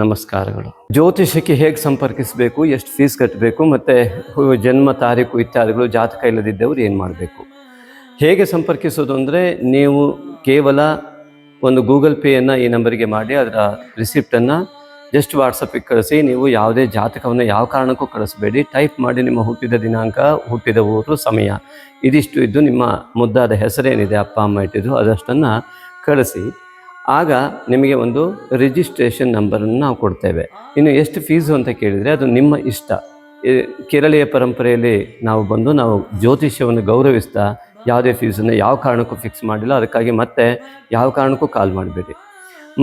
ನಮಸ್ಕಾರಗಳು. ಜ್ಯೋತಿಷಕ್ಕೆ ಹೇಗೆ ಸಂಪರ್ಕಿಸಬೇಕು, ಎಷ್ಟು ಫೀಸ್ ಕಟ್ಟಬೇಕು ಮತ್ತು ಜನ್ಮ ತಾರೀಕು ಇತ್ಯಾದಿಗಳು, ಜಾತಕ ಇಲ್ಲದಿದ್ದವರು ಏನು ಮಾಡಬೇಕು? ಹೇಗೆ ಸಂಪರ್ಕಿಸೋದು ಅಂದರೆ, ನೀವು ಕೇವಲ ಒಂದು ಗೂಗಲ್ ಪೇಯನ್ನು ಈ ನಂಬರಿಗೆ ಮಾಡಿ, ಅದರ ರಿಸಿಪ್ಟನ್ನು ಜಸ್ಟ್ ವಾಟ್ಸಪ್ಪಿಗೆ ಕಳಿಸಿ, ನೀವು ಯಾವುದೇ ಜಾತಕವನ್ನು ಯಾವ ಕಾರಣಕ್ಕೂ ಕಳಿಸಬೇಡಿ. ಟೈಪ್ ಮಾಡಿ ನಿಮ್ಮ ಹುಟ್ಟಿದ ದಿನಾಂಕ, ಹುಟ್ಟಿದ ಊರು, ಸಮಯ. ಇದಿಷ್ಟು ಇದ್ದು ನಿಮ್ಮ ಮುದ್ದಾದ ಹೆಸರೇನಿದೆ, ಅಪ್ಪ, ಅಮ್ಮ ಇಟ್ಟಿದ್ದು ಅದಷ್ಟನ್ನು ಕಳಿಸಿ. ಆಗ ನಿಮಗೆ ಒಂದು ರಿಜಿಸ್ಟ್ರೇಷನ್ ನಂಬರನ್ನು ನಾವು ಕೊಡ್ತೇವೆ. ಇನ್ನು ಎಷ್ಟು ಫೀಸು ಅಂತ ಕೇಳಿದರೆ ಅದು ನಿಮ್ಮ ಇಷ್ಟ. ಕೇರಳೀಯ ಪರಂಪರೆಯಲ್ಲಿ ನಾವು ಬಂದು ನಾವು ಜ್ಯೋತಿಷ್ಯವನ್ನು ಗೌರವಿಸ್ತಾ ಯಾವುದೇ ಫೀಸನ್ನು ಯಾವ ಕಾರಣಕ್ಕೂ ಫಿಕ್ಸ್ ಮಾಡಿಲ್ಲ. ಅದಕ್ಕಾಗಿ ಮತ್ತೆ ಯಾವ ಕಾರಣಕ್ಕೂ ಕಾಲ್ ಮಾಡಬೇಡಿ.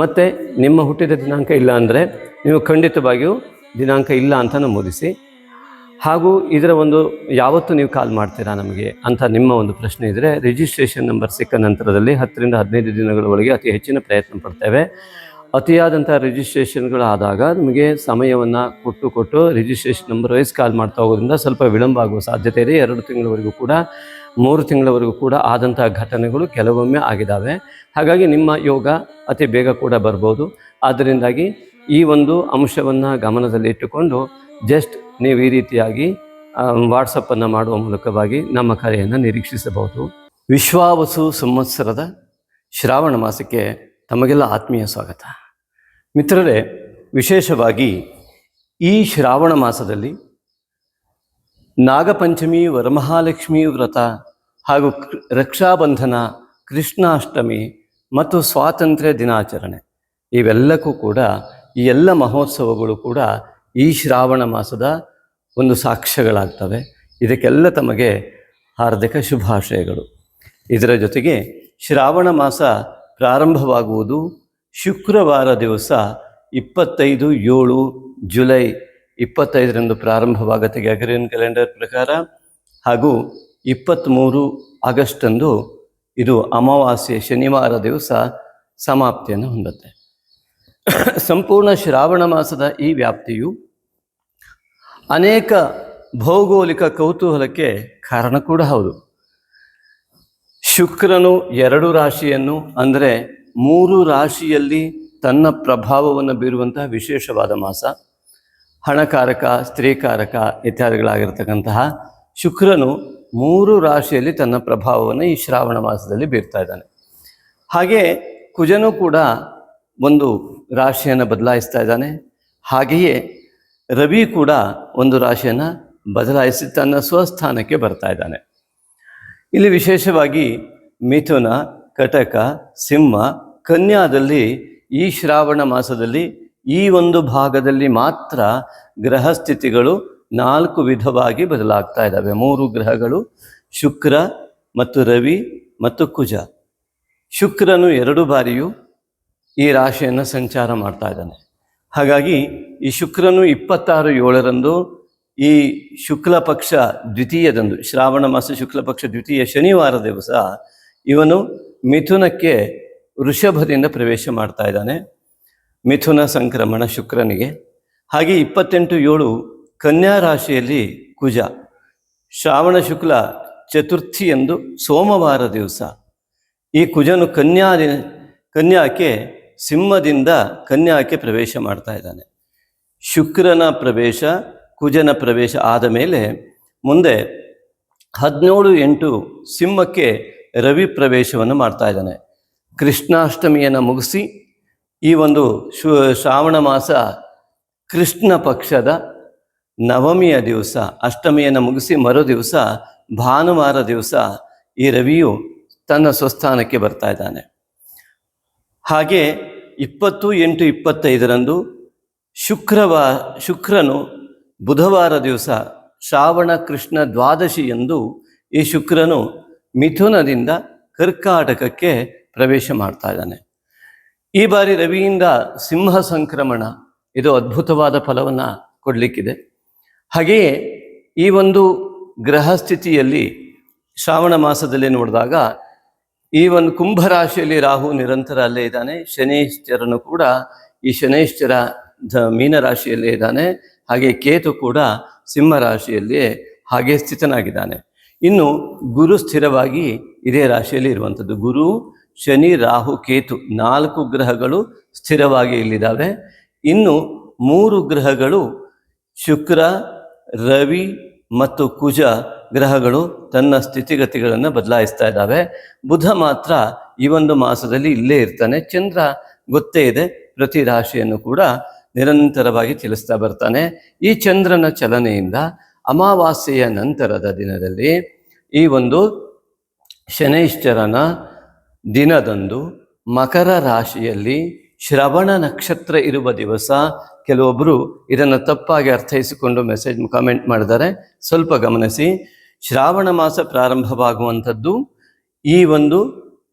ಮತ್ತು ನಿಮ್ಮ ಹುಟ್ಟಿದ ದಿನಾಂಕ ಇಲ್ಲ ಅಂದರೆ ನೀವು ಖಂಡಿತವಾಗಿಯೂ ದಿನಾಂಕ ಇಲ್ಲ ಅಂತ ನಮೂದಿಸಿ ಹಾಗೂ ಇದರ ಒಂದು ಯಾವತ್ತು ನೀವು ಕಾಲ್ ಮಾಡ್ತೀರಾ ನಮಗೆ ಅಂತ ನಿಮ್ಮ ಒಂದು ಪ್ರಶ್ನೆ ಇದ್ದರೆ ರಿಜಿಸ್ಟ್ರೇಷನ್ ನಂಬರ್ ಸಿಕ್ಕ ನಂತರದಲ್ಲಿ ಹತ್ತರಿಂದ ಹದಿನೈದು ದಿನಗಳ ಒಳಗೆ ಅತಿ ಹೆಚ್ಚಿನ ಪ್ರಯತ್ನ ಪಡ್ತೇವೆ. ಅತಿಯಾದಂಥ ರಿಜಿಸ್ಟ್ರೇಷನ್ಗಳಾದಾಗ ನಿಮಗೆ ಸಮಯವನ್ನು ಕೊಟ್ಟು ಕೊಟ್ಟು ರಿಜಿಸ್ಟ್ರೇಷನ್ ನಂಬರ್ ವೈಸ್ ಕಾಲ್ ಮಾಡ್ತಾ ಹೋಗೋದ್ರಿಂದ ಸ್ವಲ್ಪ ವಿಳಂಬ ಆಗುವ ಸಾಧ್ಯತೆ ಇದೆ. ಎರಡು ತಿಂಗಳವರೆಗೂ ಕೂಡ, ಮೂರು ತಿಂಗಳವರೆಗೂ ಕೂಡ ಆದಂಥ ಘಟನೆಗಳು ಕೆಲವೊಮ್ಮೆ ಆಗಿದ್ದಾವೆ ಹಾಗಾಗಿ ನಿಮ್ಮ ಯೋಗ ಅತಿ ಬೇಗ ಕೂಡ ಬರ್ಬೋದು. ಆದ್ದರಿಂದಾಗಿ ಈ ಒಂದು ಅಂಶವನ್ನು ಗಮನದಲ್ಲಿ ಇಟ್ಟುಕೊಂಡು ಜಸ್ಟ್ ನೀವು ಈ ರೀತಿಯಾಗಿ ವಾಟ್ಸಪ್ಪನ್ನು ಮಾಡುವ ಮೂಲಕವಾಗಿ ನಮ್ಮ ಕರೆಯನ್ನು ನಿರೀಕ್ಷಿಸಬಹುದು. ವಿಶ್ವಾವಸು ಸಂವತ್ಸರದ ಶ್ರಾವಣ ಮಾಸಕ್ಕೆ ತಮಗೆಲ್ಲ ಆತ್ಮೀಯ ಸ್ವಾಗತ. ಮಿತ್ರರೇ, ವಿಶೇಷವಾಗಿ ಈ ಶ್ರಾವಣ ಮಾಸದಲ್ಲಿ ನಾಗಪಂಚಮಿ, ವರಮಹಾಲಕ್ಷ್ಮಿ ವ್ರತ ಹಾಗೂ ರಕ್ಷಾಬಂಧನ, ಕೃಷ್ಣಾಷ್ಟಮಿ ಮತ್ತು ಸ್ವಾತಂತ್ರ್ಯ ದಿನಾಚರಣೆ ಇವೆಲ್ಲಕ್ಕೂ ಕೂಡ ಈ ಎಲ್ಲ ಮಹೋತ್ಸವಗಳು ಕೂಡ ಈ ಶ್ರಾವಣ ಮಾಸದ ಒಂದು ಸಾಕ್ಷ್ಯಗಳಾಗ್ತವೆ. ಇದಕ್ಕೆಲ್ಲ ತಮಗೆ ಹಾರ್ದಿಕ ಶುಭಾಶಯಗಳು. ಇದರ ಜೊತೆಗೆ ಶ್ರಾವಣ ಮಾಸ ಪ್ರಾರಂಭವಾಗುವುದು ಶುಕ್ರವಾರ ದಿವಸ ಇಪ್ಪತ್ತೈದು ಏಳು ಜುಲೈ ಇಪ್ಪತ್ತೈದರಂದು ಪ್ರಾರಂಭವಾಗುತ್ತೆ. ಗ್ಯಾಗರಿಯನ್ ಕ್ಯಾಲೆಂಡರ್ ಪ್ರಕಾರ ಹಾಗೂ ಇಪ್ಪತ್ತ್ಮೂರು ಆಗಸ್ಟಂದು ಇದು ಅಮಾವಾಸ್ಯೆ ಶನಿವಾರ ದಿವಸ ಸಮಾಪ್ತಿಯನ್ನು ಹೊಂದುತ್ತೆ. ಸಂಪೂರ್ಣ ಶ್ರಾವಣ ಮಾಸದ ಈ ವ್ಯಾಪ್ತಿಯು ಅನೇಕ ಭೌಗೋಳಿಕ ಕೌತೂಹಲಕ್ಕೆ ಕಾರಣ ಕೂಡ ಹೌದು. ಶುಕ್ರನು ಎರಡು ರಾಶಿಯನ್ನು ಅಂದರೆ ಮೂರು ರಾಶಿಯಲ್ಲಿ ತನ್ನ ಪ್ರಭಾವವನ್ನು ಬೀರುವಂತಹ ವಿಶೇಷವಾದ ಮಾಸ. ಹಣಕಾರಕ, ಸ್ತ್ರೀಕಾರಕ ಇತ್ಯಾದಿಗಳಾಗಿರ್ತಕ್ಕಂತಹ ಶುಕ್ರನು ಮೂರು ರಾಶಿಯಲ್ಲಿ ತನ್ನ ಪ್ರಭಾವವನ್ನು ಈ ಶ್ರಾವಣ ಮಾಸದಲ್ಲಿ ಬೀರ್ತಾ ಇದ್ದಾನೆ. ಹಾಗೆ ಕುಜನು ಕೂಡ ಒಂದು ರಾಶಿಯನ್ನು ಬದಲಾಯಿಸ್ತಾ ಇದ್ದಾನೆ. ಹಾಗೆಯೇ ರವಿ ಕೂಡ ಒಂದು ರಾಶಿಯನ್ನು ಬದಲಾಯಿಸಿ ತನ್ನ ಸ್ವಸ್ಥಾನಕ್ಕೆ ಬರ್ತಾ ಇದ್ದಾನೆ. ಇಲ್ಲಿ ವಿಶೇಷವಾಗಿ ಮಿಥುನ, ಕಟಕ, ಸಿಂಹ, ಕನ್ಯಾದಲ್ಲಿ ಈ ಶ್ರಾವಣ ಮಾಸದಲ್ಲಿ ಈ ಒಂದು ಭಾಗದಲ್ಲಿ ಮಾತ್ರ ಗ್ರಹ ಸ್ಥಿತಿಗಳು ನಾಲ್ಕು ವಿಧವಾಗಿ ಬದಲಾಗ್ತಾ ಇದ್ದಾವೆ. ಮೂರು ಗ್ರಹಗಳು ಶುಕ್ರ ಮತ್ತು ರವಿ ಮತ್ತು ಕುಜ. ಶುಕ್ರನು ಎರಡು ಬಾರಿಯೂ ಈ ರಾಶಿಯನ್ನು ಸಂಚಾರ ಮಾಡ್ತಾ ಇದ್ದಾನೆ. ಹಾಗಾಗಿ ಈ ಶುಕ್ರನು ಇಪ್ಪತ್ತಾರು ಏಳರಂದು ಈ ಶುಕ್ಲ ಪಕ್ಷ ದ್ವಿತೀಯದಂದು, ಶ್ರಾವಣ ಮಾಸ ಶುಕ್ಲ ಪಕ್ಷ ದ್ವಿತೀಯ ಶನಿವಾರ ದಿವಸ ಇವನು ಮಿಥುನಕ್ಕೆ ವೃಷಭದಿಂದ ಪ್ರವೇಶ ಮಾಡ್ತಾ ಇದ್ದಾನೆ. ಮಿಥುನ ಸಂಕ್ರಮಣ ಶುಕ್ರನಿಗೆ. ಹಾಗೆ ಇಪ್ಪತ್ತೆಂಟು ಏಳು ಕನ್ಯಾ ರಾಶಿಯಲ್ಲಿ ಕುಜ. ಶ್ರಾವಣ ಶುಕ್ಲ ಚತುರ್ಥಿಯಂದು ಸೋಮವಾರ ದಿವಸ ಈ ಕುಜನು ಕನ್ಯಾ ಕನ್ಯಾಕ್ಕೆ ಸಿಂಹದಿಂದ ಕನ್ಯಾಕ್ಕೆ ಪ್ರವೇಶ ಮಾಡ್ತಾ ಇದ್ದಾನೆ. ಶುಕ್ರನ ಪ್ರವೇಶ, ಕುಜನ ಪ್ರವೇಶ ಆದ ಮೇಲೆ ಮುಂದೆ ಹದಿನೇಳು ಎಂಟು ಸಿಂಹಕ್ಕೆ ರವಿ ಪ್ರವೇಶವನ್ನು ಮಾಡ್ತಾ ಇದ್ದಾನೆ. ಕೃಷ್ಣಾಷ್ಟಮಿಯನ್ನು ಮುಗಿಸಿ ಈ ಒಂದು ಶು, ಶ್ರಾವಣ ಮಾಸ ಕೃಷ್ಣ ಪಕ್ಷದ ನವಮಿಯ ದಿವಸ, ಅಷ್ಟಮಿಯನ್ನು ಮುಗಿಸಿ ಮರು ದಿವಸ ಭಾನುವಾರ ದಿವಸ ಈ ರವಿಯು ತನ್ನ ಸ್ವಸ್ಥಾನಕ್ಕೆ ಬರ್ತಾ ಇದ್ದಾನೆ. ಹಾಗೆ ಇಪ್ಪತ್ತು ಎಂಟು ಇಪ್ಪತ್ತೈದರಂದು ಶುಕ್ರವಾ, ಶುಕ್ರನು ಬುಧವಾರ ದಿವಸ ಶ್ರಾವಣ ಕೃಷ್ಣ ದ್ವಾದಶಿ ಎಂದು ಈ ಶುಕ್ರನು ಮಿಥುನದಿಂದ ಕರ್ಕಾಟಕಕ್ಕೆ ಪ್ರವೇಶ ಮಾಡ್ತಾ ಇದ್ದಾನೆ. ಈ ಬಾರಿ ರವಿಯಿಂದ ಸಿಂಹ ಸಂಕ್ರಮಣ, ಇದು ಅದ್ಭುತವಾದ ಫಲವನ್ನು ಕೊಡಲಿಕ್ಕಿದೆ. ಹಾಗೆಯೇ ಈ ಒಂದು ಗ್ರಹ ಸ್ಥಿತಿಯಲ್ಲಿ ಶ್ರಾವಣ ಮಾಸದಲ್ಲಿ ನೋಡಿದಾಗ ಈ ಒಂದು ಕುಂಭ ರಾಶಿಯಲ್ಲಿ ರಾಹು ನಿರಂತರ ಅಲ್ಲೇ ಇದ್ದಾನೆ. ಶನೈಶ್ಚರನು ಕೂಡ ಈ ಶನೈಶ್ಚರ ಧ ಮೀನ ರಾಶಿಯಲ್ಲೇ ಇದ್ದಾನೆ. ಹಾಗೆ ಕೇತು ಕೂಡ ಸಿಂಹ ರಾಶಿಯಲ್ಲಿ ಹಾಗೆ ಸ್ಥಿತನಾಗಿದ್ದಾನೆ. ಇನ್ನು ಗುರು ಸ್ಥಿರವಾಗಿ ಇದೇ ರಾಶಿಯಲ್ಲಿ ಇರುವಂಥದ್ದು. ಗುರು, ಶನಿ, ರಾಹು, ಕೇತು ನಾಲ್ಕು ಗ್ರಹಗಳು ಸ್ಥಿರವಾಗಿ ಇಲ್ಲಿದ್ದಾವೆ. ಇನ್ನು ಮೂರು ಗ್ರಹಗಳು ಶುಕ್ರ, ರವಿ ಮತ್ತು ಕುಜ ಗ್ರಹಗಳು ತನ್ನ ಸ್ಥಿತಿಗತಿಗಳನ್ನು ಬದಲಾಯಿಸ್ತಾ ಇದ್ದಾವೆ. ಬುಧ ಮಾತ್ರ ಈ ಒಂದು ಮಾಸದಲ್ಲಿ ಇಲ್ಲೇ ಇರ್ತಾನೆ. ಚಂದ್ರ ಗೊತ್ತೇ ಇದೆ, ಪ್ರತಿ ರಾಶಿಯನ್ನು ಕೂಡ ನಿರಂತರವಾಗಿ ಚಲಿಸ್ತಾ ಬರ್ತಾನೆ. ಈ ಚಂದ್ರನ ಚಲನೆಯಿಂದ ಅಮಾವಾಸ್ಯೆಯ ನಂತರದ ದಿನದಲ್ಲಿ ಈ ಒಂದು ಶನೈಶ್ಚರನ ದಿನದಂದು ಮಕರ ರಾಶಿಯಲ್ಲಿ ಶ್ರವಣ ನಕ್ಷತ್ರ ಇರುವ ದಿವಸ ಕೆಲವೊಬ್ಬರು ಇದನ್ನು ತಪ್ಪಾಗಿ ಅರ್ಥೈಸಿಕೊಂಡು ಮೆಸೇಜ್ ಕಾಮೆಂಟ್ ಮಾಡಿದ್ದಾರೆ. ಸ್ವಲ್ಪ ಗಮನಿಸಿ. ಶ್ರಾವಣ ಮಾಸ ಪ್ರಾರಂಭವಾಗುವಂಥದ್ದು ಈ ಒಂದು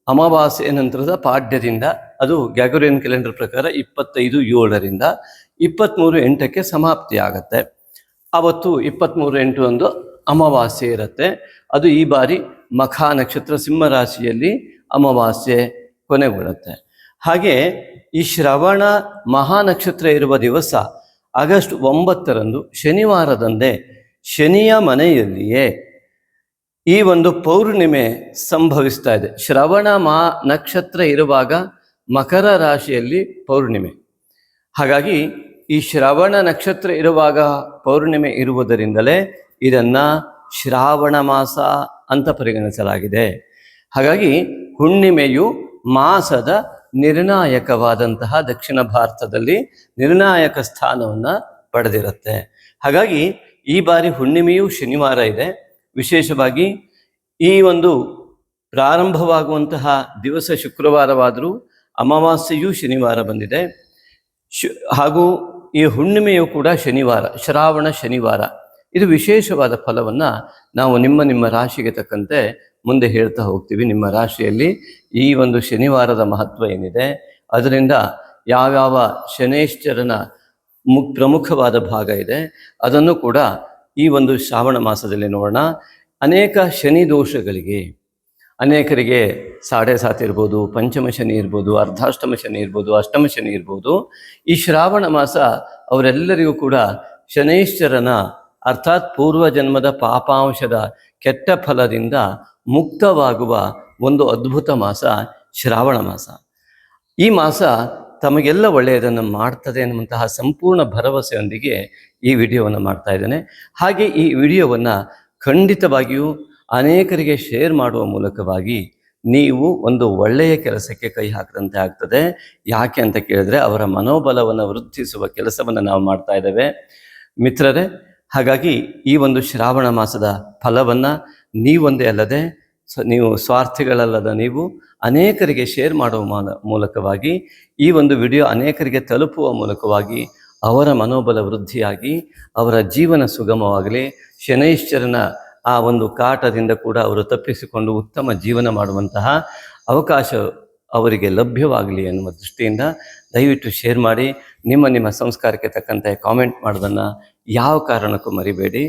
ಅಮಾವಾಸ್ಯೆ ನಂತರದ ಪಾಡ್ಯದಿಂದ ಅದು ಗ್ಯಾಗೋರಿಯನ್ ಕ್ಯಾಲೆಂಡರ್ ಪ್ರಕಾರ ಇಪ್ಪತ್ತೈದು ಏಳರಿಂದ ಇಪ್ಪತ್ತ್ಮೂರು ಎಂಟಕ್ಕೆ ಸಮಾಪ್ತಿ ಆಗತ್ತೆ ಅವತ್ತು ಇಪ್ಪತ್ತ್ಮೂರು ಎಂಟು ಒಂದು ಅಮಾವಾಸ್ಯೆ ಇರುತ್ತೆ. ಅದು ಈ ಬಾರಿ ಮಖ ನಕ್ಷತ್ರ ಸಿಂಹರಾಶಿಯಲ್ಲಿ ಅಮಾವಾಸ್ಯೆ ಕೊನೆಗೊಳ್ಳುತ್ತೆ ಹಾಗೆ ಈ ಶ್ರವಣ ಮಹಾ ನಕ್ಷತ್ರ ಇರುವ ದಿವಸ ಆಗಸ್ಟ್ ಒಂಬತ್ತರಂದು ಶನಿವಾರದಂದೇ ಶನಿಯ ಮನೆಯಲ್ಲಿಯೇ ಈ ಒಂದು ಪೌರ್ಣಿಮೆ ಸಂಭವಿಸ್ತಾ ಇದೆ. ಶ್ರವಣ ಮಾ ನಕ್ಷತ್ರ ಇರುವಾಗ ಮಕರ ರಾಶಿಯಲ್ಲಿ ಪೌರ್ಣಿಮೆ. ಹಾಗಾಗಿ ಈ ಶ್ರವಣ ನಕ್ಷತ್ರ ಇರುವಾಗ ಪೌರ್ಣಿಮೆ ಇರುವುದರಿಂದಲೇ ಇದನ್ನ ಶ್ರಾವಣ ಮಾಸ ಅಂತ ಪರಿಗಣಿಸಲಾಗಿದೆ. ಹಾಗಾಗಿ ಹುಣ್ಣಿಮೆಯು ಮಾಸದ ನಿರ್ಣಾಯಕವಾದಂತಹ ದಕ್ಷಿಣ ಭಾರತದಲ್ಲಿ ನಿರ್ಣಾಯಕ ಸ್ಥಾನವನ್ನು ಪಡೆದಿರುತ್ತೆ. ಹಾಗಾಗಿ ಈ ಬಾರಿ ಹುಣ್ಣಿಮೆಯು ಶನಿವಾರ ಇದೆ. ವಿಶೇಷವಾಗಿ ಈ ಒಂದು ಪ್ರಾರಂಭವಾಗುವಂತಹ ದಿವಸ ಶುಕ್ರವಾರವಾದರೂ ಅಮಾವಾಸ್ಯೆಯೂ ಶನಿವಾರ ಬಂದಿದೆ. ಶು, ಹಾಗೂ ಈ ಹುಣ್ಣಿಮೆಯು ಕೂಡ ಶನಿವಾರ, ಶ್ರಾವಣ ಶನಿವಾರ. ಇದು ವಿಶೇಷವಾದ ಫಲವನ್ನು ನಾವು ನಿಮ್ಮ ನಿಮ್ಮ ರಾಶಿಗೆ ತಕ್ಕಂತೆ ಮುಂದೆ ಹೇಳ್ತಾ ಹೋಗ್ತೀವಿ. ನಿಮ್ಮ ರಾಶಿಯಲ್ಲಿ ಈ ಒಂದು ಶನಿವಾರದ ಮಹತ್ವ ಏನಿದೆ? ಅದರಿಂದ ಯಾವ್ಯಾವ ಶನೇಶ್ವರನ ಮು, ಪ್ರಮುಖವಾದ ಭಾಗ ಇದೆ. ಅದನ್ನು ಕೂಡ ಈ ಒಂದು ಶ್ರಾವಣ ಮಾಸದಲ್ಲಿ ನೋಡೋಣ. ಅನೇಕ ಶನಿ ದೋಷಗಳಿಗೆ, ಅನೇಕರಿಗೆ ಸಾಡೆ ಸಾತ್ ಇರ್ಬೋದು, ಪಂಚಮ ಶನಿ ಇರ್ಬೋದು, ಅರ್ಧಾಷ್ಟಮ ಶನಿ ಇರ್ಬೋದು, ಅಷ್ಟಮ ಶನಿ ಇರ್ಬೋದು. ಈ ಶ್ರಾವಣ ಮಾಸ ಅವರೆಲ್ಲರಿಗೂ ಕೂಡ ಶನೈಶ್ವರನ ಅರ್ಥಾತ್ ಪೂರ್ವ ಜನ್ಮದ ಪಾಪಾಂಶದ ಕೆಟ್ಟ ಫಲದಿಂದ ಮುಕ್ತವಾಗುವ ಒಂದು ಅದ್ಭುತ ಮಾಸ ಶ್ರಾವಣ ಮಾಸ. ಈ ಮಾಸ ತಮಗೆಲ್ಲ ಒಳ್ಳೆಯದನ್ನು ಮಾಡ್ತದೆ ಅನ್ನುವಂತಹ ಸಂಪೂರ್ಣ ಭರವಸೆಯೊಂದಿಗೆ ಈ ವಿಡಿಯೋವನ್ನು ಮಾಡ್ತಾ ಇದ್ದೇನೆ. ಹಾಗೆ ಈ ವಿಡಿಯೋವನ್ನು ಖಂಡಿತವಾಗಿಯೂ ಅನೇಕರಿಗೆ ಶೇರ್ ಮಾಡುವ ಮೂಲಕವಾಗಿ ನೀವು ಒಂದು ಒಳ್ಳೆಯ ಕೆಲಸಕ್ಕೆ ಕೈ ಹಾಕದಂತೆ ಆಗ್ತದೆ. ಯಾಕೆ ಅಂತ ಕೇಳಿದ್ರೆ ಅವರ ಮನೋಬಲವನ್ನು ವೃದ್ಧಿಸುವ ಕೆಲಸವನ್ನು ನಾವು ಮಾಡ್ತಾ ಇದ್ದೇವೆ. ಮಿತ್ರರೇ, ಹಾಗಾಗಿ ಈ ಒಂದು ಶ್ರಾವಣ ಮಾಸದ ಫಲವನ್ನು ನೀವೊಂದೇ ಅಲ್ಲದೆ ನೀವು ಸ್ವಾರ್ಥಿಗಳಲ್ಲದ ನೀವು ಅನೇಕರಿಗೆ ಶೇರ್ ಮಾಡುವ ಮಾಲ ಮೂಲಕವಾಗಿ ಈ ಒಂದು ವಿಡಿಯೋ ಅನೇಕರಿಗೆ ತಲುಪುವ ಮೂಲಕವಾಗಿ ಅವರ ಮನೋಬಲ ವೃದ್ಧಿಯಾಗಿ, ಅವರ ಜೀವನ ಸುಗಮವಾಗಲಿ, ಶನೈಶ್ಚರನ ಆ ಒಂದು ಕಾಟದಿಂದ ಕೂಡ ಅವರು ತಪ್ಪಿಸಿಕೊಂಡು ಉತ್ತಮ ಜೀವನ ಮಾಡುವಂತಹ ಅವಕಾಶ ಅವರಿಗೆ ಲಭ್ಯವಾಗಲಿ ಎನ್ನುವ ದೃಷ್ಟಿಯಿಂದ ದಯವಿಟ್ಟು ಶೇರ್ ಮಾಡಿ. ನಿಮ್ಮ ನಿಮ್ಮ ಸಂಸ್ಕಾರಕ್ಕೆ ತಕ್ಕಂತೆ ಕಾಮೆಂಟ್ ಮಾಡೋದನ್ನು ಯಾವ ಕಾರಣಕ್ಕೂ ಮರಿಬೇಡಿ.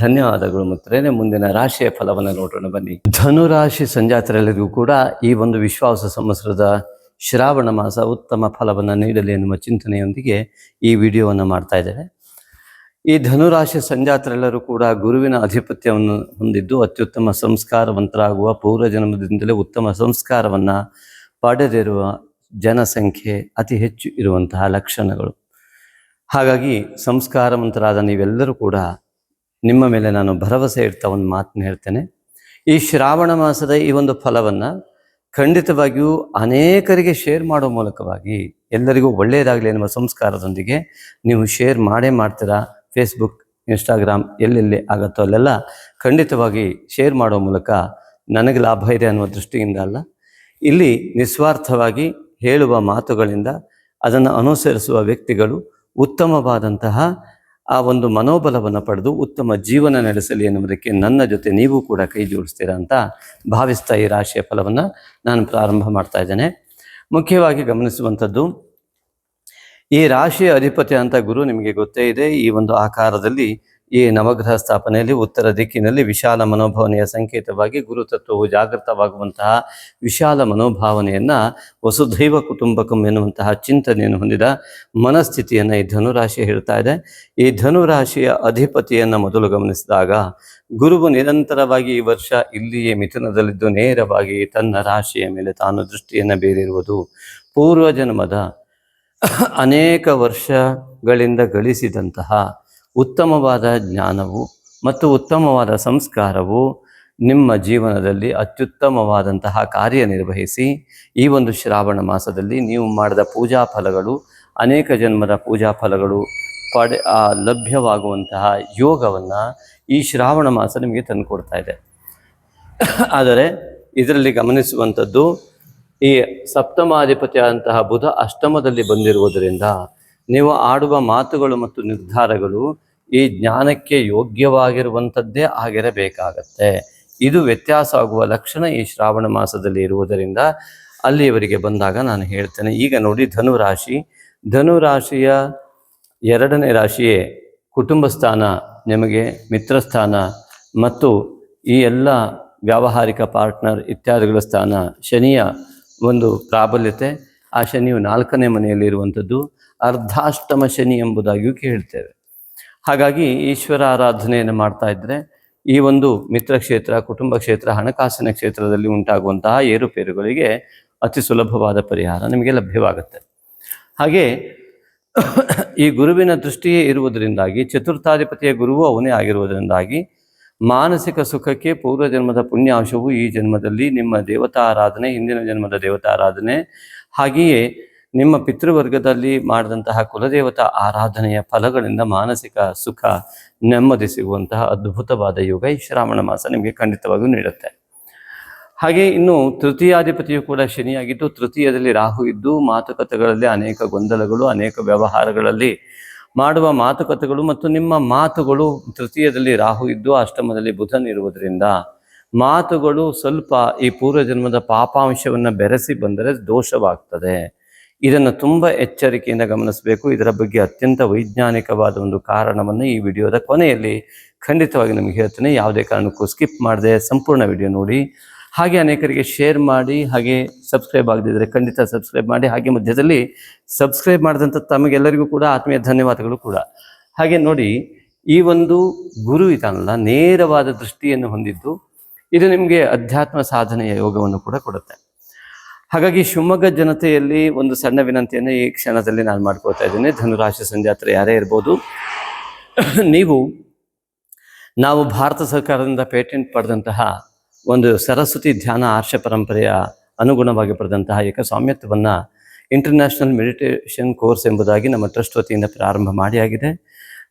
ಧನ್ಯವಾದಗಳು ಮಿತ್ರರೇ ಮುಂದಿನ ರಾಶಿಯ ಫಲವನ್ನು ನೋಡೋಣ ಬನ್ನಿ. ಧನುರಾಶಿ ಸಂಜಾತರೆಲ್ಲರಿಗೂ ಕೂಡ ಈ ಒಂದು ವಿಶ್ವಾಸ ಸಂವತ್ಸರದ ಶ್ರಾವಣ ಮಾಸ ಉತ್ತಮ ಫಲವನ್ನು ನೀಡಲಿ ಎನ್ನುವ ಚಿಂತನೆಯೊಂದಿಗೆ ಈ ವಿಡಿಯೋವನ್ನು ಮಾಡ್ತಾ ಇದ್ದೇವೆ. ಈ ಧನುರಾಶಿ ಸಂಜಾತರೆಲ್ಲರೂ ಕೂಡ ಗುರುವಿನ ಆಧಿಪತ್ಯವನ್ನು ಹೊಂದಿದ್ದು ಅತ್ಯುತ್ತಮ ಸಂಸ್ಕಾರವಂತರಾಗುವ ಪೂರ್ವ ಜನ್ಮದಿಂದಲೇ ಉತ್ತಮ ಸಂಸ್ಕಾರವನ್ನು ಪಡೆದಿರುವ ಜನಸಂಖ್ಯೆ ಅತಿ ಹೆಚ್ಚು ಇರುವಂತಹ ಲಕ್ಷಣಗಳು. ಹಾಗಾಗಿ ಸಂಸ್ಕಾರವಂತರಾದ ನೀವೆಲ್ಲರೂ ಕೂಡ ನಿಮ್ಮ ಮೇಲೆ ನಾನು ಭರವಸೆ ಇಡ್ತಾ ಒಂದು ಮಾತನ್ನ ಹೇಳ್ತೇನೆ. ಈ ಶ್ರಾವಣ ಮಾಸದ ಈ ಒಂದು ಫಲವನ್ನು ಖಂಡಿತವಾಗಿಯೂ ಅನೇಕರಿಗೆ ಶೇರ್ ಮಾಡೋ ಮೂಲಕವಾಗಿ ಎಲ್ಲರಿಗೂ ಒಳ್ಳೆಯದಾಗಲಿ ಎನ್ನುವ ಸಂಸ್ಕಾರದೊಂದಿಗೆ ನೀವು ಶೇರ್ ಮಾಡೇ ಮಾಡ್ತೀರಾ? ಫೇಸ್ಬುಕ್ ಇನ್ಸ್ಟಾಗ್ರಾಮ್ ಎಲ್ಲೆಲ್ಲಿ ಆಗುತ್ತೋ ಅಲ್ಲೆಲ್ಲ ಖಂಡಿತವಾಗಿ ಶೇರ್ ಮಾಡೋ ಮೂಲಕ ನನಗೆ ಲಾಭ ಇದೆ ಅನ್ನುವ ದೃಷ್ಟಿಯಿಂದ ಅಲ್ಲ. ಇಲ್ಲಿ ನಿಸ್ವಾರ್ಥವಾಗಿ ಹೇಳುವ ಮಾತುಗಳಿಂದ ಅದನ್ನು ಅನುಸರಿಸುವ ವ್ಯಕ್ತಿಗಳು ಉತ್ತಮವಾದಂತಹ ಆ ಒಂದು ಮನೋಬಲವನ್ನು ಪಡೆದು ಉತ್ತಮ ಜೀವನ ನಡೆಸಲಿ ಎನ್ನುವುದಕ್ಕೆ ನನ್ನ ಜೊತೆ ನೀವು ಕೂಡ ಕೈ ಜೋಡಿಸ್ತೀರಾ ಅಂತ ಭಾವಿಸ್ತಾ ಈ ರಾಶಿಯ ಫಲವನ್ನು ನಾನು ಪ್ರಾರಂಭ ಮಾಡ್ತಾ ಇದ್ದೇನೆ. ಮುಖ್ಯವಾಗಿ ಗಮನಿಸುವಂಥದ್ದು, ಈ ರಾಶಿಯ ಅಧಿಪತಿ ಅಂತ ಗುರು ನಿಮಗೆ ಗೊತ್ತೇ ಇದೆ. ಈ ಒಂದು ಆಕಾರದಲ್ಲಿ ಈ ನವಗ್ರಹ ಸ್ಥಾಪನೆಯಲ್ಲಿ ಉತ್ತರ ದಿಕ್ಕಿನಲ್ಲಿ ವಿಶಾಲ ಮನೋಭಾವನೆಯ ಸಂಕೇತವಾಗಿ ಗುರುತತ್ವವು ಜಾಗೃತವಾಗುವಂತಹ ವಿಶಾಲ ಮನೋಭಾವನೆಯನ್ನ ವಸುಧೈವ ಕುಟುಂಬಕಂ ಎನ್ನುವಂತಹ ಚಿಂತನೆಯನ್ನು ಹೊಂದಿದ ಮನಸ್ಥಿತಿಯನ್ನು ಈ ಧನುರಾಶಿ ಹೇಳ್ತಾ ಇದೆ. ಈ ಧನುರಾಶಿಯ ಅಧಿಪತಿಯನ್ನು ಮೊದಲು ಗಮನಿಸಿದಾಗ ಗುರುವು ನಿರಂತರವಾಗಿ ಈ ವರ್ಷ ಇಲ್ಲಿಯೇ ಮಿಥುನದಲ್ಲಿದ್ದು ನೇರವಾಗಿ ತನ್ನ ರಾಶಿಯ ಮೇಲೆ ತಾನು ದೃಷ್ಟಿಯನ್ನು ಬೀರಿರುವುದು ಪೂರ್ವಜನ್ಮದ ಅನೇಕ ವರ್ಷಗಳಿಂದ ಗಳಿಸಿದಂತಹ ಉತ್ತಮವಾದ ಜ್ಞಾನವು ಮತ್ತು ಉತ್ತಮವಾದ ಸಂಸ್ಕಾರವು ನಿಮ್ಮ ಜೀವನದಲ್ಲಿ ಅತ್ಯುತ್ತಮವಾದಂತಹ ಕಾರ್ಯನಿರ್ವಹಿಸಿ ಈ ಒಂದು ಶ್ರಾವಣ ಮಾಸದಲ್ಲಿ ನೀವು ಮಾಡಿದ ಪೂಜಾ ಫಲಗಳು, ಅನೇಕ ಜನ್ಮದ ಪೂಜಾ ಫಲಗಳು ಪಡೆ ಲಭ್ಯವಾಗುವಂತಹ ಯೋಗವನ್ನು ಈ ಶ್ರಾವಣ ಮಾಸ ನಿಮಗೆ ತಂದುಕೊಡ್ತಾ ಇದೆ. ಆದರೆ ಇದರಲ್ಲಿ ಗಮನಿಸುವಂಥದ್ದು ಈ ಸಪ್ತಮಾಧಿಪತಿಯಾದಂತಹ ಬುಧ ಅಷ್ಟಮದಲ್ಲಿ ಬಂದಿರುವುದರಿಂದ ನೀವು ಆಡುವ ಮಾತುಗಳು ಮತ್ತು ನಿರ್ಧಾರಗಳು ಈ ಜ್ಞಾನಕ್ಕೆ ಯೋಗ್ಯವಾಗಿರುವಂಥದ್ದೇ ಆಗಿರಬೇಕಾಗತ್ತೆ. ಇದು ವ್ಯತ್ಯಾಸ ಆಗುವ ಲಕ್ಷಣ ಈ ಶ್ರಾವಣ ಮಾಸದಲ್ಲಿ ಇರುವುದರಿಂದ ಅಲ್ಲಿಯವರಿಗೆ ಬಂದಾಗ ನಾನು ಹೇಳ್ತೇನೆ. ಈಗ ನೋಡಿ ಧನುರಾಶಿ. ಧನುರಾಶಿಯ ಎರಡನೇ ರಾಶಿಯೇ ಕುಟುಂಬ ಸ್ಥಾನ ನಿಮಗೆ ಮಿತ್ರಸ್ಥಾನ ಮತ್ತು ಈ ಎಲ್ಲ ವ್ಯಾವಹಾರಿಕ ಪಾರ್ಟ್ನರ್ ಇತ್ಯಾದಿಗಳ ಸ್ಥಾನ ಶನಿಯ ಒಂದು ಪ್ರಾಬಲ್ಯತೆ. ಆ ಶನಿಯು ನಾಲ್ಕನೇ ಮನೆಯಲ್ಲಿ ಇರುವಂಥದ್ದು ಅರ್ಧಾಷ್ಟಮ ಶನಿ ಎಂಬುದಾಗಿಯೂ ಕೇಳ್ತೇವೆ. ಹಾಗಾಗಿ ಈಶ್ವರ ಆರಾಧನೆಯನ್ನು ಮಾಡ್ತಾ ಇದ್ದರೆ ಈ ಒಂದು ಮಿತ್ರ ಕ್ಷೇತ್ರ, ಕುಟುಂಬ ಕ್ಷೇತ್ರ, ಹಣಕಾಸಿನ ಕ್ಷೇತ್ರದಲ್ಲಿ ಉಂಟಾಗುವಂತಹ ಏರುಪೇರುಗಳಿಗೆ ಅತಿ ಸುಲಭವಾದ ಪರಿಹಾರ ನಿಮಗೆ ಲಭ್ಯವಾಗುತ್ತೆ. ಹಾಗೆ ಈ ಗುರುವಿನ ದೃಷ್ಟಿಯೇ ಇರುವುದರಿಂದಾಗಿ, ಚತುರ್ಥಾಧಿಪತಿಯ ಗುರುವು ಅವನೇ ಆಗಿರುವುದರಿಂದಾಗಿ ಮಾನಸಿಕ ಸುಖಕ್ಕೆ ಪೂರ್ವಜನ್ಮದ ಪುಣ್ಯಾಂಶವು ಈ ಜನ್ಮದಲ್ಲಿ ನಿಮ್ಮ ದೇವತಾ ಆರಾಧನೆ, ಹಿಂದಿನ ಜನ್ಮದ ದೇವತಾ ಆರಾಧನೆ ಹಾಗೆಯೇ ನಿಮ್ಮ ಪಿತೃವರ್ಗದಲ್ಲಿ ಮಾಡಿದಂತಹ ಕುಲದೇವತಾ ಆರಾಧನೆಯ ಫಲಗಳಿಂದ ಮಾನಸಿಕ ಸುಖ ನೆಮ್ಮದಿ ಸಿಗುವಂತಹ ಅದ್ಭುತವಾದ ಯೋಗ ಈ ಶ್ರಾವಣ ಮಾಸ ನಿಮಗೆ ಖಂಡಿತವಾಗಿಯೂ ನೀಡುತ್ತೆ. ಹಾಗೆ ಇನ್ನು ತೃತೀಯಾಧಿಪತಿಯು ಕೂಡ ಶನಿಯಾಗಿದ್ದು, ತೃತೀಯದಲ್ಲಿ ರಾಹು ಇದ್ದು, ಮಾತುಕತೆಗಳಲ್ಲಿ ಅನೇಕ ಗೊಂದಲಗಳು, ಅನೇಕ ವ್ಯವಹಾರಗಳಲ್ಲಿ ಮಾಡುವ ಮಾತುಕತೆಗಳು ಮತ್ತು ನಿಮ್ಮ ಮಾತುಗಳು ತೃತೀಯದಲ್ಲಿ ರಾಹು ಇದ್ದು, ಅಷ್ಟಮದಲ್ಲಿ ಬುಧನ್ ಇರುವುದರಿಂದ ಮಾತುಗಳು ಸ್ವಲ್ಪ ಈ ಪೂರ್ವಜನ್ಮದ ಪಾಪಾಂಶವನ್ನು ಬೆರೆಸಿ ಬಂದರೆ ದೋಷವಾಗ್ತದೆ. ಇದನ್ನು ತುಂಬ ಎಚ್ಚರಿಕೆಯಿಂದ ಗಮನಿಸಬೇಕು. ಇದರ ಬಗ್ಗೆ ಅತ್ಯಂತ ವೈಜ್ಞಾನಿಕವಾದ ಒಂದು ಕಾರಣವನ್ನು ಈ ವಿಡಿಯೋದ ಕೊನೆಯಲ್ಲಿ ಖಂಡಿತವಾಗಿ ನಿಮಗೆ ಹೇಳ್ತೇನೆ. ಯಾವುದೇ ಕಾರಣಕ್ಕೂ ಸ್ಕಿಪ್ ಮಾಡದೆ ಸಂಪೂರ್ಣ ವಿಡಿಯೋ ನೋಡಿ. ಹಾಗೆ ಅನೇಕರಿಗೆ ಶೇರ್ ಮಾಡಿ, ಹಾಗೆ ಸಬ್ಸ್ಕ್ರೈಬ್ ಆಗದಿದ್ದರೆ ಖಂಡಿತ ಸಬ್ಸ್ಕ್ರೈಬ್ ಮಾಡಿ, ಹಾಗೆ ಮಧ್ಯದಲ್ಲಿ ಸಬ್ಸ್ಕ್ರೈಬ್ ಮಾಡಿದಂಥ ತಮಗೆಲ್ಲರಿಗೂ ಕೂಡ ಆತ್ಮೀಯ ಧನ್ಯವಾದಗಳು ಕೂಡ. ಹಾಗೆ ನೋಡಿ, ಈ ಒಂದು ಗುರು ಇದಾನಲ್ಲ ನೇರವಾದ ದೃಷ್ಟಿಯನ್ನು ಹೊಂದಿದ್ದು ಇದು ನಿಮಗೆ ಅಧ್ಯಾತ್ಮ ಸಾಧನೆಯ ಯೋಗವನ್ನು ಕೂಡ ಕೊಡುತ್ತೆ. ಹಾಗಾಗಿ ಶಿವಮೊಗ್ಗ ಜನತೆಯಲ್ಲಿ ಒಂದು ಸಣ್ಣ ವಿನಂತಿಯನ್ನು ಈ ಕ್ಷಣದಲ್ಲಿ ನಾನು ಮಾಡ್ಕೊಳ್ತಾ ಇದ್ದೀನಿ. ಧನುರಾಶಿ ಸಂಜಾತ್ರೆ ಯಾರೇ ಇರ್ಬೋದು, ನೀವು, ನಾವು ಭಾರತ ಸರ್ಕಾರದಿಂದ ಪೇಟೆಂಟ್ ಪಡೆದಂತಹ ಒಂದು ಸರಸ್ವತಿ ಧ್ಯಾನ ಆರ್ಷ ಪರಂಪರೆಯ ಅನುಗುಣವಾಗಿ ಪಡೆದಂತಹ ಏಕಸ್ವಾಮ್ಯತ್ವವನ್ನು ಇಂಟರ್ನ್ಯಾಷನಲ್ ಮೆಡಿಟೇಷನ್ ಕೋರ್ಸ್ ಎಂಬುದಾಗಿ ನಮ್ಮ ಟ್ರಸ್ಟ್ ವತಿಯಿಂದ ಪ್ರಾರಂಭ ಮಾಡಿ ಆಗಿದೆ.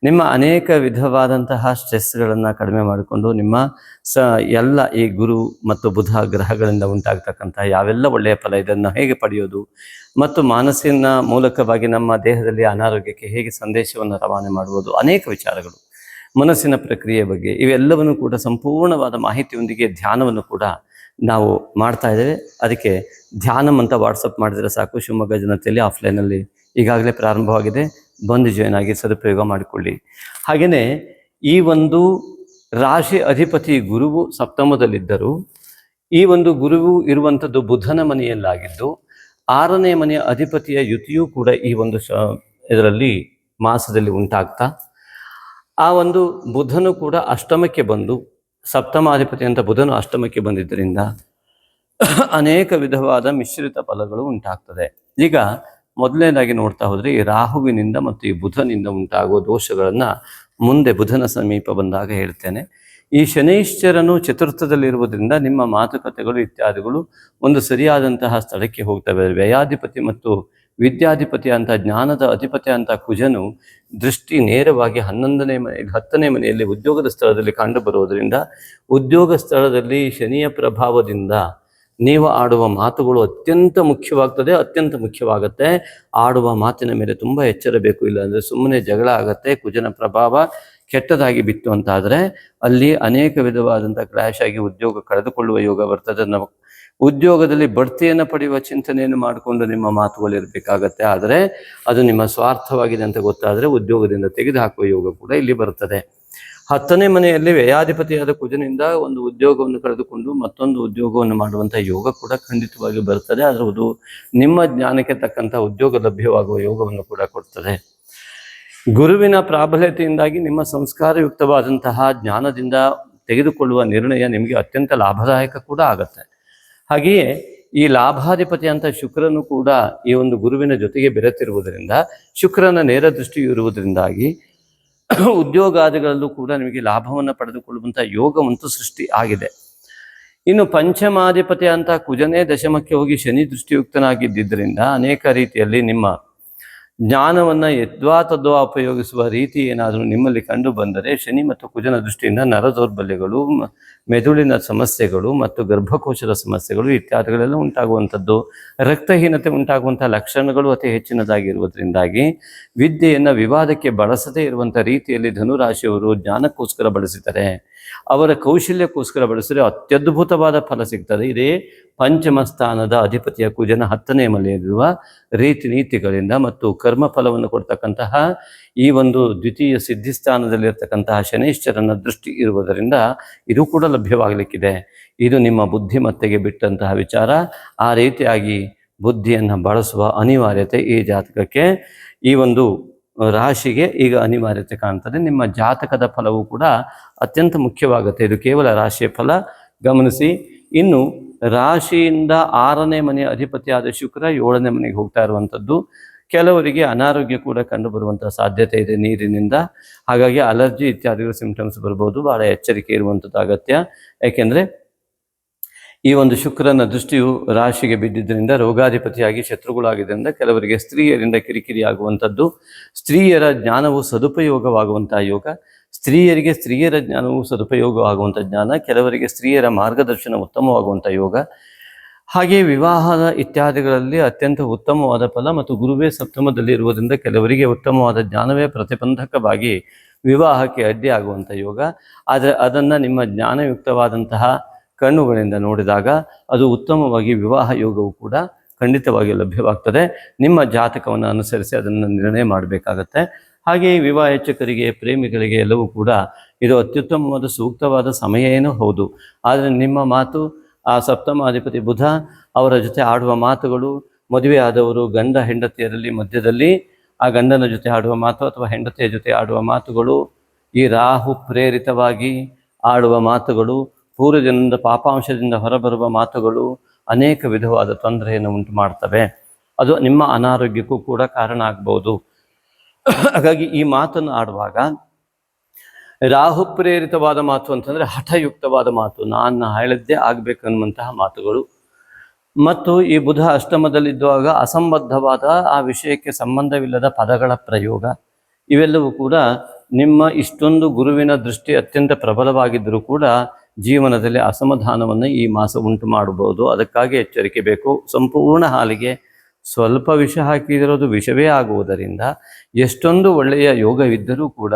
ನಿಮ್ಮ ಅನೇಕ ವಿಧವಾದಂತಹ ಸ್ಟ್ರೆಸ್ಗಳನ್ನು ಕಡಿಮೆ ಮಾಡಿಕೊಂಡು ನಿಮ್ಮ ಸ, ಎಲ್ಲ ಈ ಗುರು ಮತ್ತು ಬುಧ ಗ್ರಹಗಳಿಂದ ಉಂಟಾಗ್ತಕ್ಕಂತಹ ಯಾವೆಲ್ಲ ಒಳ್ಳೆಯ ಫಲ ಇದನ್ನು ಹೇಗೆ ಪಡೆಯೋದು? ಮತ್ತು ಮಾನಸಿನ ಮೂಲಕವಾಗಿ ನಮ್ಮ ದೇಹದಲ್ಲಿ ಅನಾರೋಗ್ಯಕ್ಕೆ ಹೇಗೆ ಸಂದೇಶವನ್ನು ರವಾನೆ ಮಾಡುವುದು? ಅನೇಕ ವಿಚಾರಗಳು. ಮನಸ್ಸಿನ ಪ್ರಕ್ರಿಯೆ ಬಗ್ಗೆ ಇವೆಲ್ಲವನ್ನು ಕೂಡ ಸಂಪೂರ್ಣವಾದ ಮಾಹಿತಿಯೊಂದಿಗೆ ಧ್ಯಾನವನ್ನು ಕೂಡ ನಾವು ಮಾಡ್ತಾ ಇದ್ದೇವೆ. ಅದಕ್ಕೆ ಧ್ಯಾನಂ ಅಂತ ವಾಟ್ಸಪ್ ಮಾಡಿದರೆ ಸಾಕು. ಶಿವಮೊಗ್ಗ ಜನತೆಯಲ್ಲಿ ಆಫ್ಲೈನಲ್ಲಿ ಈಗಾಗಲೇ ಪ್ರಾರಂಭವಾಗಿದೆ. ಬಂದು ಜಾಯ್ನ್ ಆಗಿ ಸದುಪಯೋಗ ಮಾಡಿಕೊಳ್ಳಿ. ಹಾಗೆಯೇ ಈ ಒಂದು ರಾಶಿ ಅಧಿಪತಿ ಗುರುವು ಸಪ್ತಮದಲ್ಲಿದ್ದರು, ಈ ಒಂದು ಗುರುವು ಇರುವಂಥದ್ದು ಬುಧನ ಮನೆಯಲ್ಲಾಗಿದ್ದು, ಆರನೇ ಮನೆಯ ಅಧಿಪತಿಯ ಯುತಿಯೂ ಕೂಡ ಈ ಒಂದು ಶ, ಇದರಲ್ಲಿ ಮಾಸದಲ್ಲಿ ಉಂಟಾಗ್ತಾ, ಆ ಒಂದು ಬುಧನು ಕೂಡ ಅಷ್ಟಮಕ್ಕೆ ಬಂದು, ಸಪ್ತಮಾಧಿಪತಿ ಅಂತ ಬುಧನು ಅಷ್ಟಮಕ್ಕೆ ಬಂದಿದ್ದರಿಂದ ಅನೇಕ ವಿಧವಾದ ಮಿಶ್ರಿತ ಫಲಗಳು ಉಂಟಾಗ್ತದೆ. ಈಗ ಮೊದಲನೇದಾಗಿ ನೋಡ್ತಾ ಹೋದರೆ ಈ ರಾಹುವಿನಿಂದ ಮತ್ತು ಈ ಬುಧನಿಂದ ಉಂಟಾಗುವ ದೋಷಗಳನ್ನು ಮುಂದೆ ಬುಧನ ಸಮೀಪ ಬಂದಾಗ ಹೇಳ್ತೇನೆ. ಈ ಶನೈಶ್ಚರನು ಚತುರ್ಥದಲ್ಲಿರುವುದರಿಂದ ನಿಮ್ಮ ಮಾತುಕತೆಗಳು ಇತ್ಯಾದಿಗಳು ಒಂದು ಸರಿಯಾದಂತಹ ಸ್ಥಳಕ್ಕೆ ಹೋಗ್ತವೆ. ವ್ಯಯಾಧಿಪತಿ ಮತ್ತು ವಿದ್ಯಾಧಿಪತಿ ಅಂತ ಜ್ಞಾನದ ಅಧಿಪತಿ ಅಂತ ಕುಜನು ದೃಷ್ಟಿ ನೇರವಾಗಿ ಹನ್ನೊಂದನೇ ಮನೆ, ಹತ್ತನೇ ಮನೆಯಲ್ಲಿ ಉದ್ಯೋಗದ ಸ್ಥಳದಲ್ಲಿ ಕಂಡು ಬರುವುದರಿಂದ ಉದ್ಯೋಗ ಸ್ಥಳದಲ್ಲಿ ಶನಿಯ ಪ್ರಭಾವದಿಂದ ನೀವು ಆಡುವ ಮಾತುಗಳು ಅತ್ಯಂತ ಮುಖ್ಯವಾಗ್ತದೆ, ಅತ್ಯಂತ ಮುಖ್ಯವಾಗುತ್ತೆ. ಆಡುವ ಮಾತಿನ ಮೇಲೆ ತುಂಬ ಎಚ್ಚರಬೇಕು ಇಲ್ಲಾಂದರೆ ಸುಮ್ಮನೆ ಜಗಳ ಆಗತ್ತೆ, ಕುಜನ ಪ್ರಭಾವ ಕೆಟ್ಟದಾಗಿ ಬಿತ್ತು ಅಂತಾದರೆ ಅಲ್ಲಿ ಅನೇಕ ವಿಧವಾದಂಥ ಕ್ಲಾಶ್ ಆಗಿ ಉದ್ಯೋಗ ಕಳೆದುಕೊಳ್ಳುವ ಯೋಗ ಬರ್ತದೆ. ನಾವು ಉದ್ಯೋಗದಲ್ಲಿ ಬಡ್ತಿಯನ್ನು ಪಡೆಯುವ ಚಿಂತನೆಯನ್ನು ಮಾಡಿಕೊಂಡು ನಿಮ್ಮ ಮಾತುಗಳು ಇರಬೇಕಾಗತ್ತೆ. ಆದರೆ ಅದು ನಿಮ್ಮ ಸ್ವಾರ್ಥವಾಗಿದೆ ಅಂತ ಗೊತ್ತಾದರೆ ಉದ್ಯೋಗದಿಂದ ತೆಗೆದುಹಾಕುವ ಯೋಗ ಕೂಡ ಇಲ್ಲಿ ಬರ್ತದೆ. ಹತ್ತನೇ ಮನೆಯಲ್ಲಿ ವ್ಯಯಾಧಿಪತಿಯಾದ ಕುಜನಿಂದ ಒಂದು ಉದ್ಯೋಗವನ್ನು ಕಳೆದುಕೊಂಡು ಮತ್ತೊಂದು ಉದ್ಯೋಗವನ್ನು ಮಾಡುವಂತಹ ಯೋಗ ಕೂಡ ಖಂಡಿತವಾಗಿ ಬರುತ್ತದೆ ಆದರೆ ಅದು ನಿಮ್ಮ ಜ್ಞಾನಕ್ಕೆ ತಕ್ಕಂತಹ ಉದ್ಯೋಗ ಲಭ್ಯವಾಗುವ ಯೋಗವನ್ನು ಕೂಡ ಕೊಡ್ತದೆ. ಗುರುವಿನ ಪ್ರಾಬಲ್ಯತೆಯಿಂದಾಗಿ ನಿಮ್ಮ ಸಂಸ್ಕಾರಯುಕ್ತವಾದಂತಹ ಜ್ಞಾನದಿಂದ ತೆಗೆದುಕೊಳ್ಳುವ ನಿರ್ಣಯ ನಿಮಗೆ ಅತ್ಯಂತ ಲಾಭದಾಯಕ ಕೂಡ ಆಗತ್ತೆ. ಹಾಗೆಯೇ ಈ ಲಾಭಾಧಿಪತಿ ಅಂತ ಶುಕ್ರನು ಕೂಡ ಈ ಒಂದು ಗುರುವಿನ ಜೊತೆಗೆ ಬೆರೆತಿರುವುದರಿಂದ, ಶುಕ್ರನ ನೇರ ದೃಷ್ಟಿಯು ಇರುವುದರಿಂದಾಗಿ ಉದ್ಯೋಗಾದಿಗಳಲ್ಲೂ ಕೂಡ ನಿಮಗೆ ಲಾಭವನ್ನು ಪಡೆದುಕೊಳ್ಳುವಂಥ ಯೋಗವಂತೂ ಸೃಷ್ಟಿ ಆಗಿದೆ. ಇನ್ನು ಪಂಚಮಾಧಿಪತಿ ಅಂತ ಕುಜನೇ ದಶಮಕ್ಕೆ ಹೋಗಿ ಶನಿ ದೃಷ್ಟಿಯುಕ್ತನಾಗಿದ್ದರಿಂದ ಅನೇಕ ರೀತಿಯಲ್ಲಿ ನಿಮ್ಮ ಜ್ಞಾನವನ್ನು ಯದ್ವಾ ತದ್ವಾ ಉಪಯೋಗಿಸುವ ರೀತಿ ಏನಾದರೂ ನಿಮ್ಮಲ್ಲಿ ಕಂಡು ಬಂದರೆ ಶನಿ ಮತ್ತು ಕುಜನ ದೃಷ್ಟಿಯಿಂದ ನರ ದೌರ್ಬಲ್ಯಗಳು ಮೆದುಳಿನ ಸಮಸ್ಯೆಗಳು ಮತ್ತು ಗರ್ಭಕೋಶದ ಸಮಸ್ಯೆಗಳು ಇತ್ಯಾದಿಗಳೆಲ್ಲ ಉಂಟಾಗುವಂಥದ್ದು. ರಕ್ತಹೀನತೆ ಉಂಟಾಗುವಂಥ ಲಕ್ಷಣಗಳು ಅತಿ ಹೆಚ್ಚಿನದಾಗಿರುವುದರಿಂದಾಗಿ ವಿದ್ಯೆಯನ್ನು ವಿವಾದಕ್ಕೆ ಬಳಸದೇ ಇರುವಂಥ ರೀತಿಯಲ್ಲಿ ಧನುರಾಶಿಯವರು ಜ್ಞಾನಕ್ಕೋಸ್ಕರ ಬಳಸಿದ್ದಾರೆ. ಅವರ ಕೌಶಲ್ಯಕ್ಕೋಸ್ಕರ ಬಳಸಿದರೆ ಅತ್ಯದ್ಭುತವಾದ ಫಲ ಸಿಗ್ತದೆ. ಇದೇ ಪಂಚಮ ಸ್ಥಾನದ ಅಧಿಪತಿಯ ಕುಜನ ಹತ್ತನೇ ಮನೆಯಲ್ಲಿರುವ ರೀತಿ ನೀತಿಗಳಿಂದ ಮತ್ತು ಕರ್ಮ ಫಲವನ್ನು ಕೊಡ್ತಕ್ಕಂತಹ ಈ ಒಂದು ದ್ವಿತೀಯ ಸಿದ್ಧಿಸ್ಥಾನದಲ್ಲಿರ್ತಕ್ಕಂತಹ ಶನೇಶ್ವರನ ದೃಷ್ಟಿ ಇರುವುದರಿಂದ ಇದು ಕೂಡ ಲಭ್ಯವಾಗಲಿಕ್ಕಿದೆ. ಇದು ನಿಮ್ಮ ಬುದ್ಧಿಮತ್ತೆಗೆ ಬಿಟ್ಟಂತಹ ವಿಚಾರ. ಆ ರೀತಿಯಾಗಿ ಬುದ್ಧಿಯನ್ನು ಬಳಸುವ ಅನಿವಾರ್ಯತೆ ಈ ಜಾತಕಕ್ಕೆ. ಈ ಒಂದು ರಾಶಿಗೆ ಈಗ ಅನಿವಾರ್ಯತೆ ಕಾಣ್ತದೆ. ನಿಮ್ಮ ಜಾತಕದ ಫಲವು ಕೂಡ ಅತ್ಯಂತ ಮುಖ್ಯವಾಗುತ್ತೆ. ಇದು ಕೇವಲ ರಾಶಿಯ ಫಲ. ಗಮನಿಸಿ, ಇನ್ನು ರಾಶಿಯಿಂದ ಆರನೇ ಮನೆಯ ಅಧಿಪತಿಯಾದ ಶುಕ್ರ ಏಳನೇ ಮನೆಗೆ ಹೋಗ್ತಾ ಇರುವಂಥದ್ದು ಕೆಲವರಿಗೆ ಅನಾರೋಗ್ಯ ಕೂಡ ಕಂಡು ಬರುವಂಥ ಸಾಧ್ಯತೆ ಇದೆ ನೀರಿನಿಂದ. ಹಾಗಾಗಿ ಅಲರ್ಜಿ ಇತ್ಯಾದಿಗಳು ಸಿಂಪ್ಟಮ್ಸ್ ಬರ್ಬೋದು. ಬಹಳ ಎಚ್ಚರಿಕೆ ಇರುವಂಥದ್ದು ಅಗತ್ಯ. ಯಾಕೆಂದರೆ ಈ ಒಂದು ಶುಕ್ರನ ದೃಷ್ಟಿಯು ರಾಶಿಗೆ ಬಿದ್ದಿದ್ದರಿಂದ ರೋಗಾಧಿಪತಿಯಾಗಿ ಶತ್ರುಗಳಾಗಿದ್ದರಿಂದ ಕೆಲವರಿಗೆ ಸ್ತ್ರೀಯರಿಂದ ಕಿರಿಕಿರಿ ಆಗುವಂಥದ್ದು ಸ್ತ್ರೀಯರ ಜ್ಞಾನವು ಸದುಪಯೋಗವಾಗುವಂತಹ ಯೋಗ. ಸ್ತ್ರೀಯರಿಗೆ ಸ್ತ್ರೀಯರ ಜ್ಞಾನವು ಸದುಪಯೋಗವಾಗುವಂಥ ಜ್ಞಾನ. ಕೆಲವರಿಗೆ ಸ್ತ್ರೀಯರ ಮಾರ್ಗದರ್ಶನ ಉತ್ತಮವಾಗುವಂಥ ಯೋಗ. ಹಾಗೆ ವಿವಾಹದ ಇತ್ಯಾದಿಗಳಲ್ಲಿ ಅತ್ಯಂತ ಉತ್ತಮವಾದ ಫಲ ಮತ್ತು ಗುರುವೇ ಸಪ್ತಮದಲ್ಲಿ ಇರುವುದರಿಂದ ಕೆಲವರಿಗೆ ಉತ್ತಮವಾದ ಜ್ಞಾನವೇ ಪ್ರತಿಬಂಧಕವಾಗಿ ವಿವಾಹಕ್ಕೆ ಅಡ್ಡಿ ಆಗುವಂಥ ಯೋಗ. ಆದರೆ ಅದನ್ನು ನಿಮ್ಮ ಜ್ಞಾನಯುಕ್ತವಾದಂತಹ ಕಣ್ಣುಗಳಿಂದ ನೋಡಿದಾಗ ಅದು ಉತ್ತಮವಾಗಿ ವಿವಾಹ ಯೋಗವು ಕೂಡ ಖಂಡಿತವಾಗಿ ಲಭ್ಯವಾಗ್ತದೆ. ನಿಮ್ಮ ಜಾತಕವನ್ನು ಅನುಸರಿಸಿ ಅದನ್ನು ನಿರ್ಣಯ ಮಾಡಬೇಕಾಗತ್ತೆ. ಹಾಗೆ ವಿವಾಹೇಚ್ಛಕರಿಗೆ ಪ್ರೇಮಿಗಳಿಗೆ ಎಲ್ಲವೂ ಕೂಡ ಇದು ಅತ್ಯುತ್ತಮವಾದ ಸೂಕ್ತವಾದ ಸಮಯ ಏನೂ ಹೌದು. ಆದರೆ ನಿಮ್ಮ ಮಾತು, ಆ ಸಪ್ತಮಾಧಿಪತಿ ಬುಧ ಅವರ ಜೊತೆ ಆಡುವ ಮಾತುಗಳು, ಮದುವೆ ಆದವರು ಗಂಡ ಹೆಂಡತಿಯರಲ್ಲಿ ಮಧ್ಯದಲ್ಲಿ, ಆ ಗಂಡನ ಜೊತೆ ಆಡುವ ಮಾತು ಅಥವಾ ಹೆಂಡತಿಯ ಜೊತೆ ಆಡುವ ಮಾತುಗಳು, ಈ ರಾಹು ಪ್ರೇರಿತವಾಗಿ ಆಡುವ ಮಾತುಗಳು ಪೂರ್ವಜನದಿಂದ ಪಾಪಾಂಶದಿಂದ ಹೊರಬರುವ ಮಾತುಗಳು ಅನೇಕ ವಿಧವಾದ ತೊಂದರೆಯನ್ನು ಉಂಟು ಮಾಡ್ತವೆ ಅದು ನಿಮ್ಮ ಅನಾರೋಗ್ಯಕ್ಕೂ ಕೂಡ ಕಾರಣ ಆಗ್ಬೋದು. ಹಾಗಾಗಿ ಈ ಮಾತನ್ನು ಆಡುವಾಗ ರಾಹು ಪ್ರೇರಿತವಾದ ಮಾತು ಅಂತಂದ್ರೆ ಹಠಯುಕ್ತವಾದ ಮಾತು. ನಾನು ಹೇಳದ್ದೇ ಆಗ್ಬೇಕನ್ನುವಂತಹ ಮಾತುಗಳು. ಮತ್ತು ಈ ಬುಧ ಅಷ್ಟಮದಲ್ಲಿದ್ದಾಗ ಅಸಂಬದ್ಧವಾದ ಆ ವಿಷಯಕ್ಕೆ ಸಂಬಂಧವಿಲ್ಲದ ಪದಗಳ ಪ್ರಯೋಗ. ಇವೆಲ್ಲವೂ ಕೂಡ ನಿಮ್ಮ ಇಷ್ಟೊಂದು ಗುರುವಿನ ದೃಷ್ಟಿ ಅತ್ಯಂತ ಪ್ರಬಲವಾಗಿದ್ದರೂ ಕೂಡ ಜೀವನದಲ್ಲಿ ಅಸಮಾಧಾನವನ್ನು ಈ ಮಾಸ ಉಂಟು ಮಾಡಬಹುದು. ಅದಕ್ಕಾಗಿ ಎಚ್ಚರಿಕೆ ಬೇಕು. ಸಂಪೂರ್ಣ ಹಾಲಿಗೆ ಸ್ವಲ್ಪ ವಿಷ ಹಾಕಿದಿರೋದು ವಿಷವೇ ಆಗುವುದರಿಂದ ಎಷ್ಟೊಂದು ಒಳ್ಳೆಯ ಯೋಗವಿದ್ದರೂ ಕೂಡ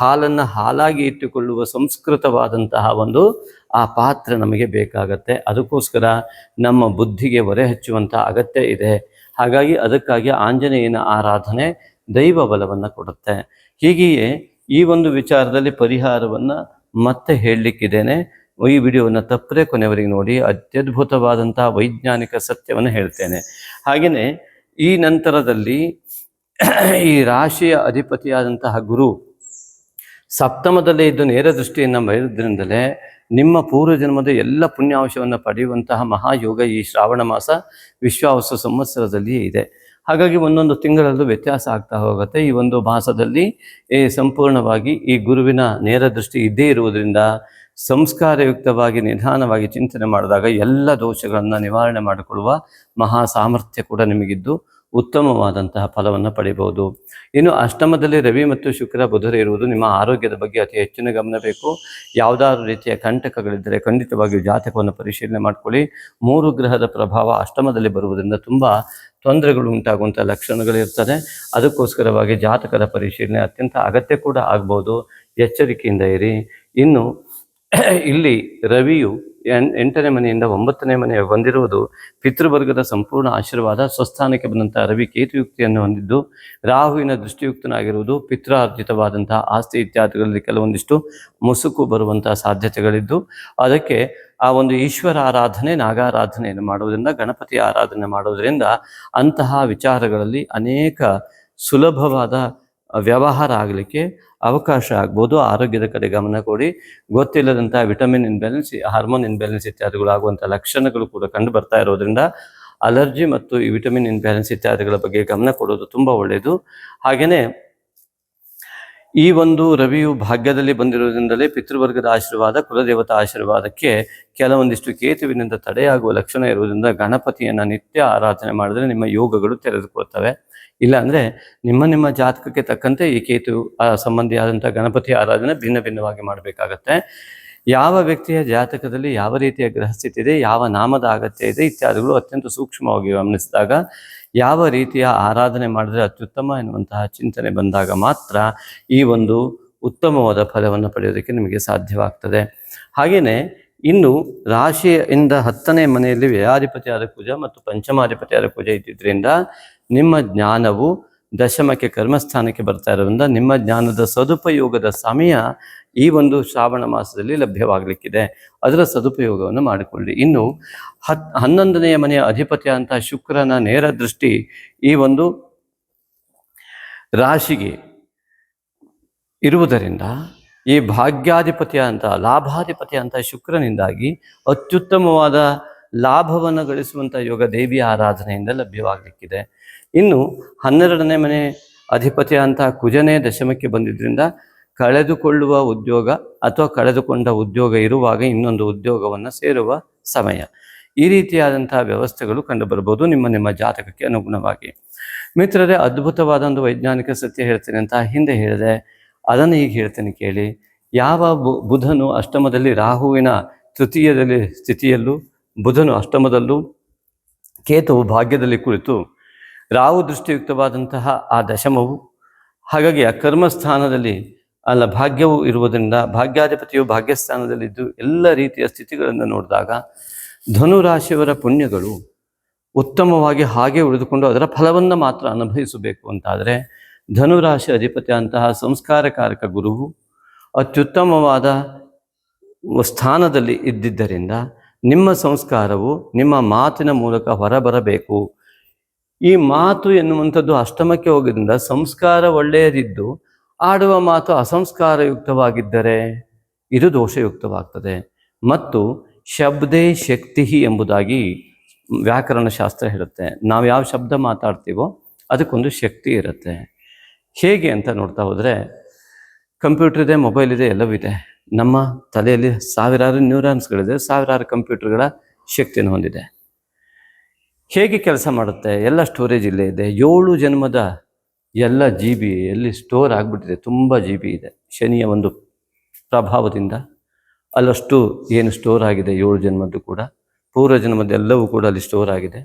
ಹಾಲನ್ನು ಹಾಲಾಗಿ ಇಟ್ಟುಕೊಳ್ಳುವ ಸಂಸ್ಕೃತವಾದಂತಹ ಒಂದು ಆ ಪಾತ್ರ ನಮಗೆ ಬೇಕಾಗತ್ತೆ. ಅದಕ್ಕೋಸ್ಕರ ನಮ್ಮ ಬುದ್ಧಿಗೆ ಹೊರೆ ಹಚ್ಚುವಂಥ ಅಗತ್ಯ ಇದೆ. ಹಾಗಾಗಿ ಅದಕ್ಕಾಗಿ ಆಂಜನೇಯನ ಆರಾಧನೆ ದೈವ ಬಲವನ್ನು ಕೊಡುತ್ತೆ. ಹೀಗೆಯೇ ಈ ಒಂದು ವಿಚಾರದಲ್ಲಿ ಪರಿಹಾರವನ್ನು ಮತ್ತೆ ಹೇಳಲಿಕ್ಕಿದ್ದೇನೆ. ಈ ವಿಡಿಯೋವನ್ನು ತಪ್ಪದೆ ಕೊನೆವರೆಗೆ ನೋಡಿ. ಅತ್ಯದ್ಭುತವಾದಂತಹ ವೈಜ್ಞಾನಿಕ ಸತ್ಯವನ್ನು ಹೇಳ್ತೇನೆ. ಹಾಗೆಯೇ ಈ ನಂತರದಲ್ಲಿ ಈ ರಾಶಿಯ ಅಧಿಪತಿಯಾದಂತಹ ಗುರು ಸಪ್ತಮದಲ್ಲೇ ಇದ್ದು ನೇರ ದೃಷ್ಟಿಯನ್ನು ಬರೆದ್ರಿಂದಲೇ ನಿಮ್ಮ ಪೂರ್ವಜನ್ಮದ ಎಲ್ಲ ಪುಣ್ಯಾಂಶವನ್ನು ಪಡೆಯುವಂತಹ ಮಹಾಯೋಗ ಈ ಶ್ರಾವಣ ಮಾಸ ವಿಶ್ವಾಸ ಸಂವತ್ಸರದಲ್ಲಿಯೇ ಇದೆ. ಹಾಗಾಗಿ ಒಂದೊಂದು ತಿಂಗಳಲ್ಲೂ ವ್ಯತ್ಯಾಸ ಆಗ್ತಾ ಹೋಗುತ್ತೆ. ಈ ಒಂದು ಮಾಸದಲ್ಲಿ ಈ ಸಂಪೂರ್ಣವಾಗಿ ಈ ಗುರುವಿನ ನೇರ ದೃಷ್ಟಿ ಇದ್ದೇ ಇರುವುದರಿಂದ ಸಂಸ್ಕಾರಯುಕ್ತವಾಗಿ ನಿಧಾನವಾಗಿ ಚಿಂತನೆ ಮಾಡಿದಾಗ ಎಲ್ಲ ದೋಷಗಳನ್ನು ನಿವಾರಣೆ ಮಾಡಿಕೊಳ್ಳುವ ಮಹಾ ಸಾಮರ್ಥ್ಯ ಕೂಡ ನಿಮಗಿದ್ದು. ಉತ್ತಮವಾದಂತಹ ಫಲವನ್ನು ಪಡೆಯಬಹುದು ಇನ್ನು ಅಷ್ಟಮದಲ್ಲಿ ರವಿ ಮತ್ತು ಶುಕ್ರ ಬುಧರು ಇರುವುದು ನಿಮ್ಮ ಆರೋಗ್ಯದ ಬಗ್ಗೆ ಅತಿ ಹೆಚ್ಚಿನ ಗಮನ ಬೇಕು. ಯಾವುದಾದ್ರು ರೀತಿಯ ಕಂಟಕಗಳಿದ್ದರೆ ಖಂಡಿತವಾಗಿಯೂ ಜಾತಕವನ್ನು ಪರಿಶೀಲನೆ ಮಾಡಿಕೊಳ್ಳಿ. ಮೂರು ಗ್ರಹದ ಪ್ರಭಾವ ಅಷ್ಟಮದಲ್ಲಿ ಬರುವುದರಿಂದ ತುಂಬ ತೊಂದರೆಗಳು ಉಂಟಾಗುವಂಥ ಲಕ್ಷಣಗಳಿರ್ತದೆ ಅದಕ್ಕೋಸ್ಕರವಾಗಿ ಜಾತಕದ ಪರಿಶೀಲನೆ ಅತ್ಯಂತ ಅಗತ್ಯ ಕೂಡ ಆಗ್ಬೋದು. ಎಚ್ಚರಿಕೆಯಿಂದ ಇರಿ. ಇನ್ನು ಇಲ್ಲಿ ರವಿಯು ಎಂಟನೇ ಮನೆಯಿಂದ ಒಂಬತ್ತನೇ ಮನೆ ಬಂದಿರುವುದು ಪಿತೃವರ್ಗದ ಸಂಪೂರ್ಣ ಆಶೀರ್ವಾದ, ಸ್ವಸ್ಥಾನಕ್ಕೆ ಬಂದಂತಹ ರವಿ ಕೇತುಯುಕ್ತಿಯನ್ನು ಹೊಂದಿದ್ದು, ರಾಹುವಿನ ದೃಷ್ಟಿಯುಕ್ತನಾಗಿರುವುದು ಪಿತ್ರಾರ್ಜಿತವಾದಂತಹ ಆಸ್ತಿ ಇತ್ಯಾದಿಗಳಲ್ಲಿ ಕೆಲವೊಂದಿಷ್ಟು ಮುಸುಕು ಬರುವಂತಹ ಸಾಧ್ಯತೆಗಳಿದ್ದು, ಅದಕ್ಕೆ ಆ ಒಂದು ಈಶ್ವರ ಆರಾಧನೆ ನಾಗಾರಾಧನೆಯನ್ನು ಮಾಡುವುದರಿಂದ, ಗಣಪತಿ ಆರಾಧನೆ ಮಾಡುವುದರಿಂದ ಅಂತಹ ವಿಚಾರಗಳಲ್ಲಿ ಅನೇಕ ಸುಲಭವಾದ ವ್ಯವಹಾರ ಆಗಲಿಕ್ಕೆ ಅವಕಾಶ ಆಗ್ಬೋದು, ಆರೋಗ್ಯದ ಕಡೆ ಗಮನ ಕೊಡಿ. ಗೊತ್ತಿಲ್ಲದಂತಹ ವಿಟಮಿನ್ ಇನ್ಬ್ಯಾಲೆನ್ಸ್ ಹಾರ್ಮೋನ್ ಇನ್ಬ್ಯಾಲೆನ್ಸ್ ಇತ್ಯಾದಿಗಳು ಆಗುವಂಥ ಲಕ್ಷಣಗಳು ಕೂಡ ಕಂಡು ಬರ್ತಾ ಇರೋದ್ರಿಂದ ಅಲರ್ಜಿ ಮತ್ತು ಈ ವಿಟಮಿನ್ ಇನ್ಬ್ಯಾಲೆನ್ಸ್ ಇತ್ಯಾದಿಗಳ ಬಗ್ಗೆ ಗಮನ ಕೊಡೋದು ತುಂಬ ಒಳ್ಳೆಯದು ಹಾಗೆಯೇ ಈ ಒಂದು ರವಿಯು ಭಾಗ್ಯದಲ್ಲಿ ಬಂದಿರುವುದರಿಂದಲೇ ಪಿತೃವರ್ಗದ ಆಶೀರ್ವಾದ, ಕುಲದೇವತಾ ಆಶೀರ್ವಾದಕ್ಕೆ ಕೆಲವೊಂದಿಷ್ಟು ಕೇತುವಿನಿಂದ ತಡೆಯಾಗುವ ಲಕ್ಷಣ ಇರುವುದರಿಂದ ಗಣಪತಿಯನ್ನು ನಿತ್ಯ ಆರಾಧನೆ ಮಾಡಿದರೆ ನಿಮ್ಮ ಯೋಗಗಳು ತೆರೆದುಕೊಳ್ತವೆ. ಇಲ್ಲಾಂದರೆ ನಿಮ್ಮ ನಿಮ್ಮ ಜಾತಕಕ್ಕೆ ತಕ್ಕಂತೆ ಈ ಕೇತು ಸಂಬಂಧಿಯಾದಂಥ ಗಣಪತಿ ಆರಾಧನೆ ಭಿನ್ನ ಭಿನ್ನವಾಗಿ ಮಾಡಬೇಕಾಗತ್ತೆ. ಯಾವ ವ್ಯಕ್ತಿಯ ಜಾತಕದಲ್ಲಿ ಯಾವ ರೀತಿಯ ಗ್ರಹಸ್ಥಿತಿ ಇದೆ, ಯಾವ ನಾಮದ ಅಗತ್ಯ ಇದೆ ಇತ್ಯಾದಿಗಳು ಅತ್ಯಂತ ಸೂಕ್ಷ್ಮವಾಗಿ ಗಮನಿಸಿದಾಗ ಯಾವ ರೀತಿಯ ಆರಾಧನೆ ಮಾಡಿದರೆ ಅತ್ಯುತ್ತಮ ಎನ್ನುವಂತಹ ಚಿಂತನೆ ಬಂದಾಗ ಮಾತ್ರ ಈ ಒಂದು ಉತ್ತಮವಾದ ಫಲವನ್ನು ಪಡೆಯೋದಕ್ಕೆ ನಿಮಗೆ ಸಾಧ್ಯವಾಗ್ತದೆ. ಹಾಗೆಯೇ ಇನ್ನು ರಾಶಿಯಿಂದ ಹತ್ತನೇ ಮನೆಯಲ್ಲಿ ವ್ಯಯಾಧಿಪತಿಯಾದ ಪೂಜೆ ಮತ್ತು ಪಂಚಮಾಧಿಪತಿಯಾದ ಪೂಜೆ ಇದ್ದಿದ್ದರಿಂದ ನಿಮ್ಮ ಜ್ಞಾನವು ದಶಮಕ್ಕೆ ಕರ್ಮಸ್ಥಾನಕ್ಕೆ ಬರ್ತಾ ಇರೋದ್ರಿಂದ ನಿಮ್ಮ ಜ್ಞಾನದ ಸದುಪಯೋಗದ ಸಮಯ ಈ ಒಂದು ಶ್ರಾವಣ ಮಾಸದಲ್ಲಿ ಲಭ್ಯವಾಗಲಿಕ್ಕಿದೆ. ಅದರ ಸದುಪಯೋಗವನ್ನು ಮಾಡಿಕೊಳ್ಳಿ. ಇನ್ನು ಹತ್, ಹನ್ನೊಂದನೆಯ ಮನೆಯ ಅಧಿಪತಿ ಅಂತ ಶುಕ್ರನ ನೇರ ದೃಷ್ಟಿ ಈ ಒಂದು ರಾಶಿಗೆ ಇರುವುದರಿಂದ ಈ ಭಾಗ್ಯಾಧಿಪತಿಯ ಅಂತ ಲಾಭಾಧಿಪತಿ ಅಂತ ಶುಕ್ರನಿಂದಾಗಿ ಅತ್ಯುತ್ತಮವಾದ ಲಾಭವನ್ನು ಗಳಿಸುವಂಥ ಯೋಗ ದೇವಿಯ ಆರಾಧನೆಯಿಂದ ಲಭ್ಯವಾಗಲಿಕ್ಕಿದೆ. ಇನ್ನು ಹನ್ನೆರಡನೇ ಮನೆ ಅಧಿಪತಿ ಅಂತ ಕುಜನೇ ದಶಮಕ್ಕೆ ಬಂದಿದ್ದರಿಂದ ಕಳೆದುಕೊಳ್ಳುವ ಉದ್ಯೋಗ ಅಥವಾ ಕಳೆದುಕೊಂಡ ಉದ್ಯೋಗ ಇರುವಾಗ ಇನ್ನೊಂದು ಉದ್ಯೋಗವನ್ನು ಸೇರುವ ಸಮಯ. ಈ ರೀತಿಯಾದಂತಹ ವ್ಯವಸ್ಥೆಗಳು ಕಂಡುಬರ್ಬೋದು ನಿಮ್ಮ ನಿಮ್ಮ ಜಾತಕಕ್ಕೆ ಅನುಗುಣವಾಗಿ. ಮಿತ್ರರೇ ಅದ್ಭುತವಾದ ಒಂದು ವೈಜ್ಞಾನಿಕ ಸತ್ಯ ಹೇಳ್ತೇನೆ ಅಂತ ಹಿಂದೆ ಹೇಳಿದೆ. ಅದನ್ನು ಈಗ ಹೇಳ್ತೇನೆ ಕೇಳಿ. ಯಾವ ಬುಧನು ಅಷ್ಟಮದಲ್ಲಿ ರಾಹುವಿನ ತೃತೀಯದಲ್ಲಿ ಸ್ಥಿತಿಯಲ್ಲೂ, ಬುಧನು ಅಷ್ಟಮದಲ್ಲೂ ಕೇತುವು ಭಾಗ್ಯದಲ್ಲಿ ಕುಳಿತು ರಾಹು ದೃಷ್ಟಿಯುಕ್ತವಾದಂತಹ ಆ ದಶಮವು, ಹಾಗಾಗಿ ಆ ಕರ್ಮಸ್ಥಾನದಲ್ಲಿ ಅಲ್ಲ ಭಾಗ್ಯವು ಇರುವುದರಿಂದ ಭಾಗ್ಯಾಧಿಪತಿಯು ಭಾಗ್ಯಸ್ಥಾನದಲ್ಲಿದ್ದು ಎಲ್ಲ ರೀತಿಯ ಸ್ಥಿತಿಗಳನ್ನು ನೋಡಿದಾಗ ಧನುರಾಶಿಯವರ ಪುಣ್ಯಗಳು ಉತ್ತಮವಾಗಿ ಹಾಗೆ ಉಳಿದುಕೊಂಡು ಅದರ ಫಲವನ್ನು ಮಾತ್ರ ಅನುಭವಿಸಬೇಕು ಅಂತಾದರೆ ಧನುರಾಶಿ ಅಧಿಪತಿ ಅಂತಹ ಸಂಸ್ಕಾರಕಾರಕ ಗುರುವು ಅತ್ಯುತ್ತಮವಾದ ಸ್ಥಾನದಲ್ಲಿ ಇದ್ದಿದ್ದರಿಂದ ನಿಮ್ಮ ಸಂಸ್ಕಾರವು ನಿಮ್ಮ ಮಾತಿನ ಮೂಲಕ ಹೊರಬರಬೇಕು. ಈ ಮಾತು ಎನ್ನುವಂಥದ್ದು ಅಷ್ಟಮಕ್ಕೆ ಹೋಗೋದ್ರಿಂದ ಸಂಸ್ಕಾರ ಒಳ್ಳೆಯದಿದ್ದು ಆಡುವ ಮಾತು ಅಸಂಸ್ಕಾರಯುಕ್ತವಾಗಿದ್ದರೆ ಇದು ದೋಷಯುಕ್ತವಾಗ್ತದೆ. ಮತ್ತು ಶಬ್ದೇ ಶಕ್ತಿ ಎಂಬುದಾಗಿ ವ್ಯಾಕರಣ ಶಾಸ್ತ್ರ ಹೇಳುತ್ತೆ. ನಾವು ಯಾವ ಶಬ್ದ ಮಾತಾಡ್ತೀವೋ ಅದಕ್ಕೊಂದು ಶಕ್ತಿ ಇರುತ್ತೆ. ಹೇಗೆ ಅಂತ ನೋಡ್ತಾ ಹೋದರೆ ಕಂಪ್ಯೂಟರ್ ಇದೆ, ಮೊಬೈಲ್ ಇದೆ ಎಲ್ಲವಿದೆ ನಮ್ಮ ತಲೆಯಲ್ಲಿ ಸಾವಿರಾರು ನ್ಯೂರಾನ್ಸ್ಗಳಿದೆ, ಸಾವಿರಾರು ಕಂಪ್ಯೂಟರ್ಗಳ ಶಕ್ತಿಯನ್ನು ಹೊಂದಿದೆ. ಹೇಗೆ ಕೆಲಸ ಮಾಡುತ್ತೆ? ಎಲ್ಲ ಸ್ಟೋರೇಜ್ ಇಲ್ಲೇ ಇದೆ. ಏಳು ಜನ್ಮದ ಎಲ್ಲ ಜಿ ಬಿ ಎಲ್ಲಿ ಸ್ಟೋರ್ ಆಗಿಬಿಟ್ಟಿದೆ. ತುಂಬ ಜಿ ಬಿ ಇದೆ. ಶನಿಯ ಒಂದು ಪ್ರಭಾವದಿಂದ ಅಲ್ಲಷ್ಟು ಏನು ಸ್ಟೋರ್ ಆಗಿದೆ? ಏಳು ಜನ್ಮದ್ದು ಕೂಡ. ಪೂರ್ವ ಜನ್ಮದ ಎಲ್ಲವೂ ಕೂಡ ಅಲ್ಲಿ ಸ್ಟೋರ್ ಆಗಿದೆ.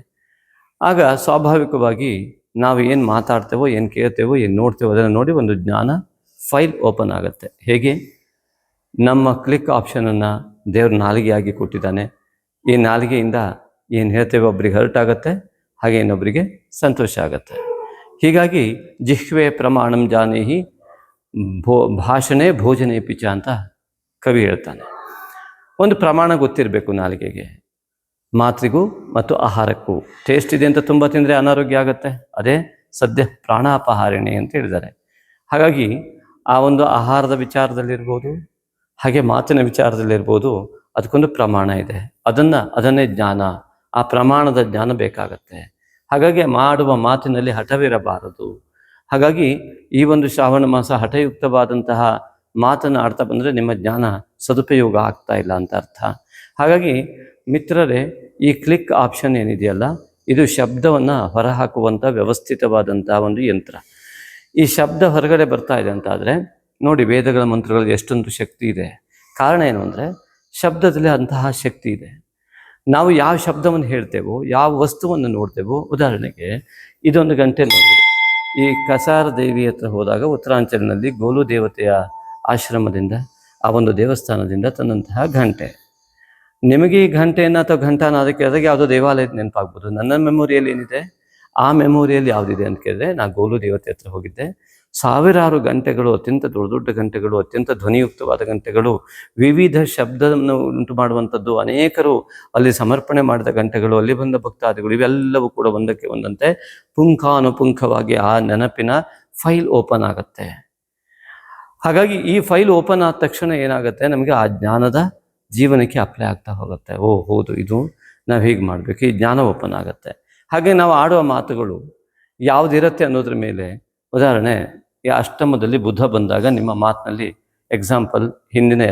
ಆಗ ಸ್ವಾಭಾವಿಕವಾಗಿ ನಾವು ಏನು ಮಾತಾಡ್ತೇವೋ, ಏನು ಕೇಳ್ತೇವೋ, ಏನು ನೋಡ್ತೇವೋ ಅದನ್ನು ನೋಡಿ ಒಂದು ಜ್ಞಾನ ಫೈಲ್ ಓಪನ್ ಆಗುತ್ತೆ. ಹೇಗೆ? ನಮ್ಮ ಕ್ಲಿಕ್ ಆಪ್ಷನನ್ನು ದೇವ್ರ ನಾಲಿಗೆಯಾಗಿ ಕೊಟ್ಟಿದ್ದಾನೆ. ಈ ನಾಲಿಗೆಯಿಂದ ಏನು ಹೇಳ್ತೇವೆ ಒಬ್ಬರಿಗೆ ಹರ್ಟ್ ಆಗುತ್ತೆ, ಹಾಗೆ ಇನ್ನೊಬ್ಬರಿಗೆ ಸಂತೋಷ ಆಗುತ್ತೆ. ಹೀಗಾಗಿ ಜಿಹ್ವೆ ಪ್ರಮಾಣಂ ಜಾನೇಹಿ ಭೋ, ಭಾಷಣೆ ಭೋಜನೆ ಪಿಚ ಅಂತ ಕವಿ ಹೇಳ್ತಾನೆ. ಒಂದು ಪ್ರಮಾಣ ಗೊತ್ತಿರಬೇಕು ನಾಲಿಗೆಗೆ. ಮಾತ್ರಿಗೂ ಮತ್ತು ಆಹಾರಕ್ಕೂ. ಟೇಸ್ಟ್ ಇದೆ ಅಂತ ತುಂಬ ತಿಂದರೆ ಅನಾರೋಗ್ಯ ಆಗುತ್ತೆ. ಅದೇ ಸದ್ಯ ಪ್ರಾಣಾಪಹಾರಣೆ ಅಂತ ಹೇಳಿದ್ದಾರೆ. ಹಾಗಾಗಿ ಆ ಒಂದು ಆಹಾರದ ವಿಚಾರದಲ್ಲಿರ್ಬೋದು, ಹಾಗೆ ಮಾತಿನ ವಿಚಾರದಲ್ಲಿರ್ಬೋದು, ಅದಕ್ಕೊಂದು ಪ್ರಮಾಣ ಇದೆ. ಅದನ್ನು, ಅದನ್ನೇ ಜ್ಞಾನ ಆ ಪ್ರಮಾಣದ ಜ್ಞಾನ ಬೇಕಾಗತ್ತೆ. ಹಾಗಾಗಿ ಮಾಡುವ ಮಾತಿನಲ್ಲಿ ಹಠವಿರಬಾರದು. ಹಾಗಾಗಿ ಈ ಒಂದು ಶ್ರಾವಣ ಮಾಸ ಹಠಯುಕ್ತವಾದಂತಹ ಮಾತನ್ನು ಆಡ್ತಾ ಬಂದರೆ ನಿಮ್ಮ ಜ್ಞಾನ ಸದುಪಯೋಗ ಆಗ್ತಾ ಇಲ್ಲ ಅಂತ ಅರ್ಥ. ಹಾಗಾಗಿ ಮಿತ್ರರೇ, ಈ ಕ್ಲಿಕ್ ಆಪ್ಷನ್ ಏನಿದೆಯಲ್ಲ, ಇದು ಶಬ್ದವನ್ನು ಹೊರಹಾಕುವಂಥ ವ್ಯವಸ್ಥಿತವಾದಂತಹ ಒಂದು ಯಂತ್ರ. ಈ ಶಬ್ದ ಹೊರಗಡೆ ಬರ್ತಾ ಇದೆ ಅಂತಾದರೆ, ನೋಡಿ ವೇದಗಳ ಮಂತ್ರಗಳಲ್ಲಿ ಎಷ್ಟೊಂದು ಶಕ್ತಿ ಇದೆ. ಕಾರಣ ಏನು ಅಂದರೆ, ಶಬ್ದದಲ್ಲಿ ಅಂತಹ ಶಕ್ತಿ ಇದೆ. ನಾವು ಯಾವ ಶಬ್ದವನ್ನು ಹೇಳ್ತೇವೋ, ಯಾವ ವಸ್ತುವನ್ನು ನೋಡ್ತೇವೋ, ಉದಾಹರಣೆಗೆ ಇದೊಂದು ಗಂಟೆ ನೋಡಿ ಈ ಕಸಾರ ದೇವಿ ಹತ್ರ ಹೋದಾಗ ಉತ್ತರಾಂಚಲಿನಲ್ಲಿ ಗೋಲು ದೇವತೆಯ ಆಶ್ರಮದಿಂದ, ಆ ಒಂದು ದೇವಸ್ಥಾನದಿಂದ ತಂದಂತಹ ಗಂಟೆ ನಿಮಗೆ ಈ ಘಂಟೆಯನ್ನು ಅಥವಾ ಘಂಟಾನ ಅದಕ್ಕೆ ಕೇಳಿದಾಗ ಯಾವುದೋ ದೇವಾಲಯದ ನೆನಪಾಗ್ಬೋದು. ನನ್ನ ಮೆಮೊರಿಯಲ್ಲಿ ಏನಿದೆ? ಆ ಮೆಮೊರಿಯಲ್ಲಿ ಯಾವುದಿದೆ ಅಂತ ಕೇಳಿದ್ರೆ ನಾನು ಗೋಲು ದೇವತೆ ಹತ್ರ ಹೋಗಿದ್ದೆ. ಸಾವಿರಾರು ಗಂಟೆಗಳು, ಅತ್ಯಂತ ದೊಡ್ಡ ದೊಡ್ಡ ಗಂಟೆಗಳು, ಅತ್ಯಂತ ಧ್ವನಿಯುಕ್ತವಾದ ಗಂಟೆಗಳು, ವಿವಿಧ ಶಬ್ದವನ್ನು ಉಂಟು ಮಾಡುವಂಥದ್ದು ಅನೇಕರು ಅಲ್ಲಿ ಸಮರ್ಪಣೆ ಮಾಡಿದ ಗಂಟೆಗಳು, ಅಲ್ಲಿ ಬಂದ ಭಕ್ತಾದಿಗಳು, ಇವೆಲ್ಲವೂ ಕೂಡ ಒಂದಕ್ಕೆ ಒಂದಂತೆ ಪುಂಖಾನುಪುಂಖವಾಗಿ ಆ ನೆನಪಿನ ಫೈಲ್ ಓಪನ್ ಆಗುತ್ತೆ. ಹಾಗಾಗಿ ಈ ಫೈಲ್ ಓಪನ್ ಆದ ತಕ್ಷಣ ಏನಾಗುತ್ತೆ? ನಮಗೆ ಆ ಜ್ಞಾನದ ಜೀವನಕ್ಕೆ ಅಪ್ಲೈ ಆಗ್ತಾ ಹೋಗುತ್ತೆ. ಓ, ಹೌದು, ಇದು ನಾವು ಹೀಗೆ ಮಾಡಬೇಕು, ಈ ಜ್ಞಾನ ಓಪನ್ ಆಗುತ್ತೆ. ಹಾಗೆ ನಾವು ಆಡುವ ಮಾತುಗಳು, ಯಾವುದಿರುತ್ತೆ ಅನ್ನೋದ್ರ ಮೇಲೆ, ಉದಾಹರಣೆ ಈ ಅಷ್ಟಮದಲ್ಲಿ ಬುದ್ಧ ಬಂದಾಗ ನಿಮ್ಮ ಮಾತಿನಲ್ಲಿ ಎಕ್ಸಾಂಪಲ್ ಹಿಂದಿನ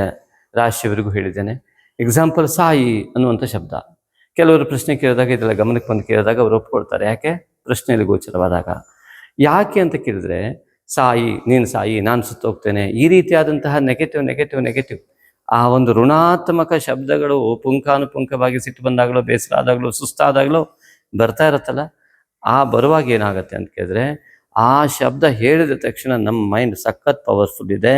ರಾಶಿಯವರಿಗೂ ಹೇಳಿದ್ದೇನೆ. ಎಕ್ಸಾಂಪಲ್ ಸಾಯಿ ಅನ್ನುವಂಥ ಶಬ್ದ. ಕೆಲವರು ಪ್ರಶ್ನೆ ಕೇಳಿದಾಗ ಇದೆಲ್ಲ ಗಮನಕ್ಕೆ ಬಂದು ಕೇಳಿದಾಗ ಅವರು ಒಪ್ಕೊಳ್ತಾರೆ. ಯಾಕೆ? ಪ್ರಶ್ನೆಯಲ್ಲಿ ಗೋಚರವಾದಾಗ. ಯಾಕೆ ಅಂತ ಕೇಳಿದ್ರೆ, ಸಾಯಿ, ನೀನು ಸಾಯಿ, ನಾನು ಸುತ್ತೋಗ್ತೇನೆ, ಈ ರೀತಿಯಾದಂತಹ ನೆಗೆಟಿವ್ ನೆಗೆಟಿವ್ ನೆಗೆಟಿವ್ ಆ ಒಂದು ಋಣಾತ್ಮಕ ಶಬ್ದಗಳು ಪುಂಖಾನುಪುಂಖವಾಗಿ ಸಿಟ್ಟು ಬಂದಾಗಲೋ ಬೇಸರ ಆದಾಗಲೋ ಸುಸ್ತಾದಾಗಲೋ ಬರ್ತಾ ಇರುತ್ತಲ್ಲ? ಆ ಬರುವಾಗ ಏನಾಗುತ್ತೆ ಅಂತ ಕೇಳಿದ್ರೆ ಆ ಶಬ್ದ ಹೇಳಿದ ತಕ್ಷಣ ನಮ್ಮ ಮೈಂಡ್ ಸಖತ್ ಪವರ್ಫುಲ್ ಇದೆ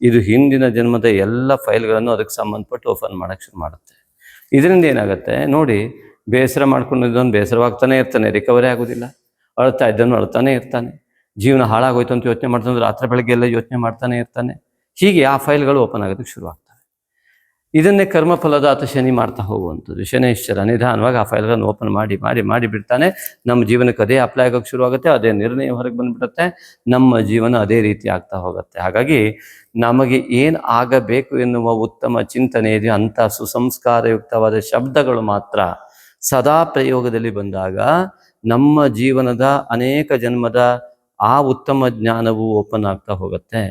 ಇದು ಹಿಂದಿನ ಜನ್ಮದ ಎಲ್ಲ ಫೈಲ್ಗಳನ್ನು ಅದಕ್ಕೆ ಸಂಬಂಧಪಟ್ಟು ಓಪನ್ ಮಾಡೋಕ್ಕೆ ಶುರು ಮಾಡುತ್ತೆ. ಇದರಿಂದ ಏನಾಗುತ್ತೆ? ನೋಡಿ, ಬೇಸರ ಮಾಡ್ಕೊಂಡಿದ್ದವನು ಬೇಸರವಾಗ್ತಾನೆ ಇರ್ತಾನೆ ರಿಕವರಿ ಆಗೋದಿಲ್ಲ. ಅಳ್ತಾ ಇದ್ದವನು ಅಳ್ತಾನೆ ಇರ್ತಾನೆ. ಜೀವನ ಹಾಳಾಗೋಯ್ತು ಅಂತ ಯೋಚನೆ ಮಾಡ್ತಾನೆ ರಾತ್ರಿ ಬೆಳಗ್ಗೆ ಎಲ್ಲ ಯೋಚನೆ ಮಾಡ್ತಾನೆ ಇರ್ತಾನೆ. ಹೀಗೆ ಆ ಫೈಲ್ಗಳು ಓಪನ್ ಆಗೋದಕ್ಕೆ ಶುರು ಆಗ್ತವೆ ಇದನ್ನೇ ಕರ್ಮಫಲದ ಆತ ಶನಿ ಮಾಡ್ತಾ ಹೋಗುವಂಥದ್ದು. ಶನೇಶ್ವರ ನಿಧಾನವಾಗಿ ಆ ಫೈಲ್ಗಳನ್ನು ಓಪನ್ ಮಾಡಿ ಮಾಡಿ ಮಾಡಿ ಬಿಡ್ತಾನೆ. ನಮ್ಮ ಜೀವನಕ್ಕೆ ಅದೇ ಅಪ್ಲೈ ಆಗೋಕ್ಕೆ ಶುರು ಆಗುತ್ತೆ, ಅದೇ ನಿರ್ಣಯ ಹೊರಗೆ ಬಂದ್ಬಿಡುತ್ತೆ. ನಮ್ಮ ಜೀವನ ಅದೇ ರೀತಿ ಆಗ್ತಾ ಹೋಗುತ್ತೆ. ಹಾಗಾಗಿ ನಮಗೆ ಏನು ಆಗಬೇಕು ಎನ್ನುವ ಉತ್ತಮ ಚಿಂತನೆ ಇದೆ. ಅಂಥ ಸುಸಂಸ್ಕಾರಯುಕ್ತವಾದ ಶಬ್ದಗಳು ಮಾತ್ರ ಸದಾ ಪ್ರಯೋಗದಲ್ಲಿ ಬಂದಾಗ ನಮ್ಮ ಜೀವನದ ಅನೇಕ ಜನ್ಮದ ಆ ಉತ್ತಮ ಜ್ಞಾನವು ಓಪನ್ ಆಗ್ತಾ ಹೋಗುತ್ತೆ.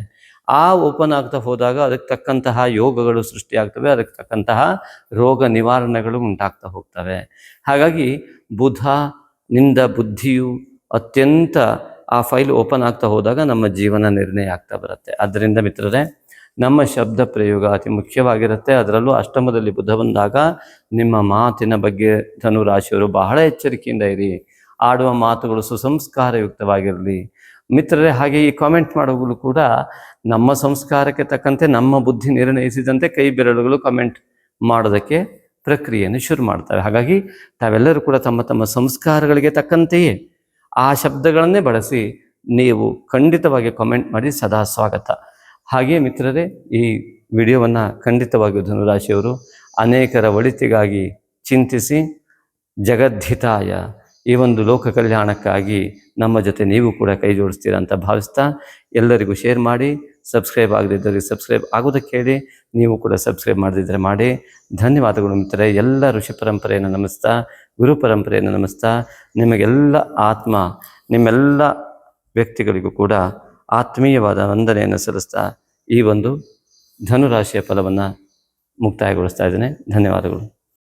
ಆ ಓಪನ್ ಆಗ್ತಾ ಹೋದಾಗ ಅದಕ್ಕೆ ತಕ್ಕಂತಹ ಯೋಗಗಳು ಸೃಷ್ಟಿಯಾಗ್ತವೆ, ಅದಕ್ಕೆ ತಕ್ಕಂತಹ ರೋಗ ನಿವಾರಣೆಗಳು ಉಂಟಾಗ್ತಾ ಹೋಗ್ತವೆ. ಹಾಗಾಗಿ ಬುಧ ನಿಂದ ಬುದ್ಧಿಯು ಅತ್ಯಂತ ಆ ಫೈಲ್ ಓಪನ್ ಆಗ್ತಾ ಹೋದಾಗ ನಮ್ಮ ಜೀವನ ನಿರ್ಣಯ ಆಗ್ತಾ ಬರುತ್ತೆ. ಆದ್ದರಿಂದ ಮಿತ್ರರೇ, ನಮ್ಮ ಶಬ್ದ ಪ್ರಯೋಗ ಅತಿ ಮುಖ್ಯವಾಗಿರುತ್ತೆ. ಅದರಲ್ಲೂ ಅಷ್ಟಮದಲ್ಲಿ ಬುಧ ಬಂದಾಗ ನಿಮ್ಮ ಮಾತಿನ ಬಗ್ಗೆ ಧನುರಾಶಿಯವರು ಬಹಳ ಎಚ್ಚರಿಕೆಯಿಂದ ಇರಿ. ಆಡುವ ಮಾತುಗಳು ಸುಸಂಸ್ಕಾರಯುಕ್ತವಾಗಿರಲಿ. ಮಿತ್ರರೇ ಹಾಗೆ ಈ ಕಾಮೆಂಟ್ ಮಾಡೋಗಲು ಕೂಡ ನಮ್ಮ ಸಂಸ್ಕಾರಕ್ಕೆ ತಕ್ಕಂತೆ ನಮ್ಮ ಬುದ್ಧಿ ನಿರ್ಣಯಿಸಿದಂತೆ ಕೈ ಬೆರಳುಗಳು ಕಾಮೆಂಟ್ ಮಾಡೋದಕ್ಕೆ ಪ್ರಕ್ರಿಯೆಯನ್ನು ಶುರು ಮಾಡ್ತವೆ ಹಾಗಾಗಿ ತಾವೆಲ್ಲರೂ ಕೂಡ ತಮ್ಮ ತಮ್ಮ ಸಂಸ್ಕಾರಗಳಿಗೆ ತಕ್ಕಂತೆಯೇ ಆ ಶಬ್ದಗಳನ್ನೇ ಬಳಸಿ ನೀವು ಖಂಡಿತವಾಗಿ ಕಾಮೆಂಟ್ ಮಾಡಿ ಸದಾ ಸ್ವಾಗತ. ಹಾಗೆಯೇ ಮಿತ್ರರೇ, ಈ ವಿಡಿಯೋವನ್ನು ಖಂಡಿತವಾಗಿಯೂ ಧನುರಾಶಿಯವರು ಅನೇಕರ ಒಳಿತಿಗಾಗಿ ಚಿಂತಿಸಿ ಜಗದ್ಧಿತಾಯ ಈ ಒಂದು ಲೋಕ ಕಲ್ಯಾಣಕ್ಕಾಗಿ ನಮ್ಮ ಜೊತೆ ನೀವು ಕೂಡ ಕೈ ಜೋಡಿಸ್ತೀರಾ ಅಂತ ಭಾವಿಸ್ತಾ ಎಲ್ಲರಿಗೂ ಶೇರ್ ಮಾಡಿ ಸಬ್ಸ್ಕ್ರೈಬ್ ಆಗದಿದ್ದರೆ ಸಬ್ಸ್ಕ್ರೈಬ್ ಆಗೋದಕ್ಕೆ ಹೇಳಿ ನೀವು ಕೂಡ ಸಬ್ಸ್ಕ್ರೈಬ್ ಮಾಡದಿದ್ದರೆ ಮಾಡಿ. ಧನ್ಯವಾದಗಳು ಮಿತ್ರರೆ, ಎಲ್ಲ ಋಷಿ ಪರಂಪರೆಯನ್ನು ನಮಿಸ್ತಾ, ಗುರು ಪರಂಪರೆಯನ್ನು ನಮಿಸ್ತಾ, ನಿಮಗೆಲ್ಲ ಆತ್ಮ, ನಿಮ್ಮೆಲ್ಲ ವ್ಯಕ್ತಿಗಳಿಗೂ ಕೂಡ ಆತ್ಮೀಯವಾದ ವಂದನೆಯನ್ನು ಸಲ್ಲಿಸ್ತಾ ಈ ಒಂದು ಧನುರಾಶಿಯ ಫಲವನ್ನು ಮುಕ್ತಾಯಗೊಳಿಸ್ತಾ ಇದ್ದೇನೆ. ಧನ್ಯವಾದಗಳು.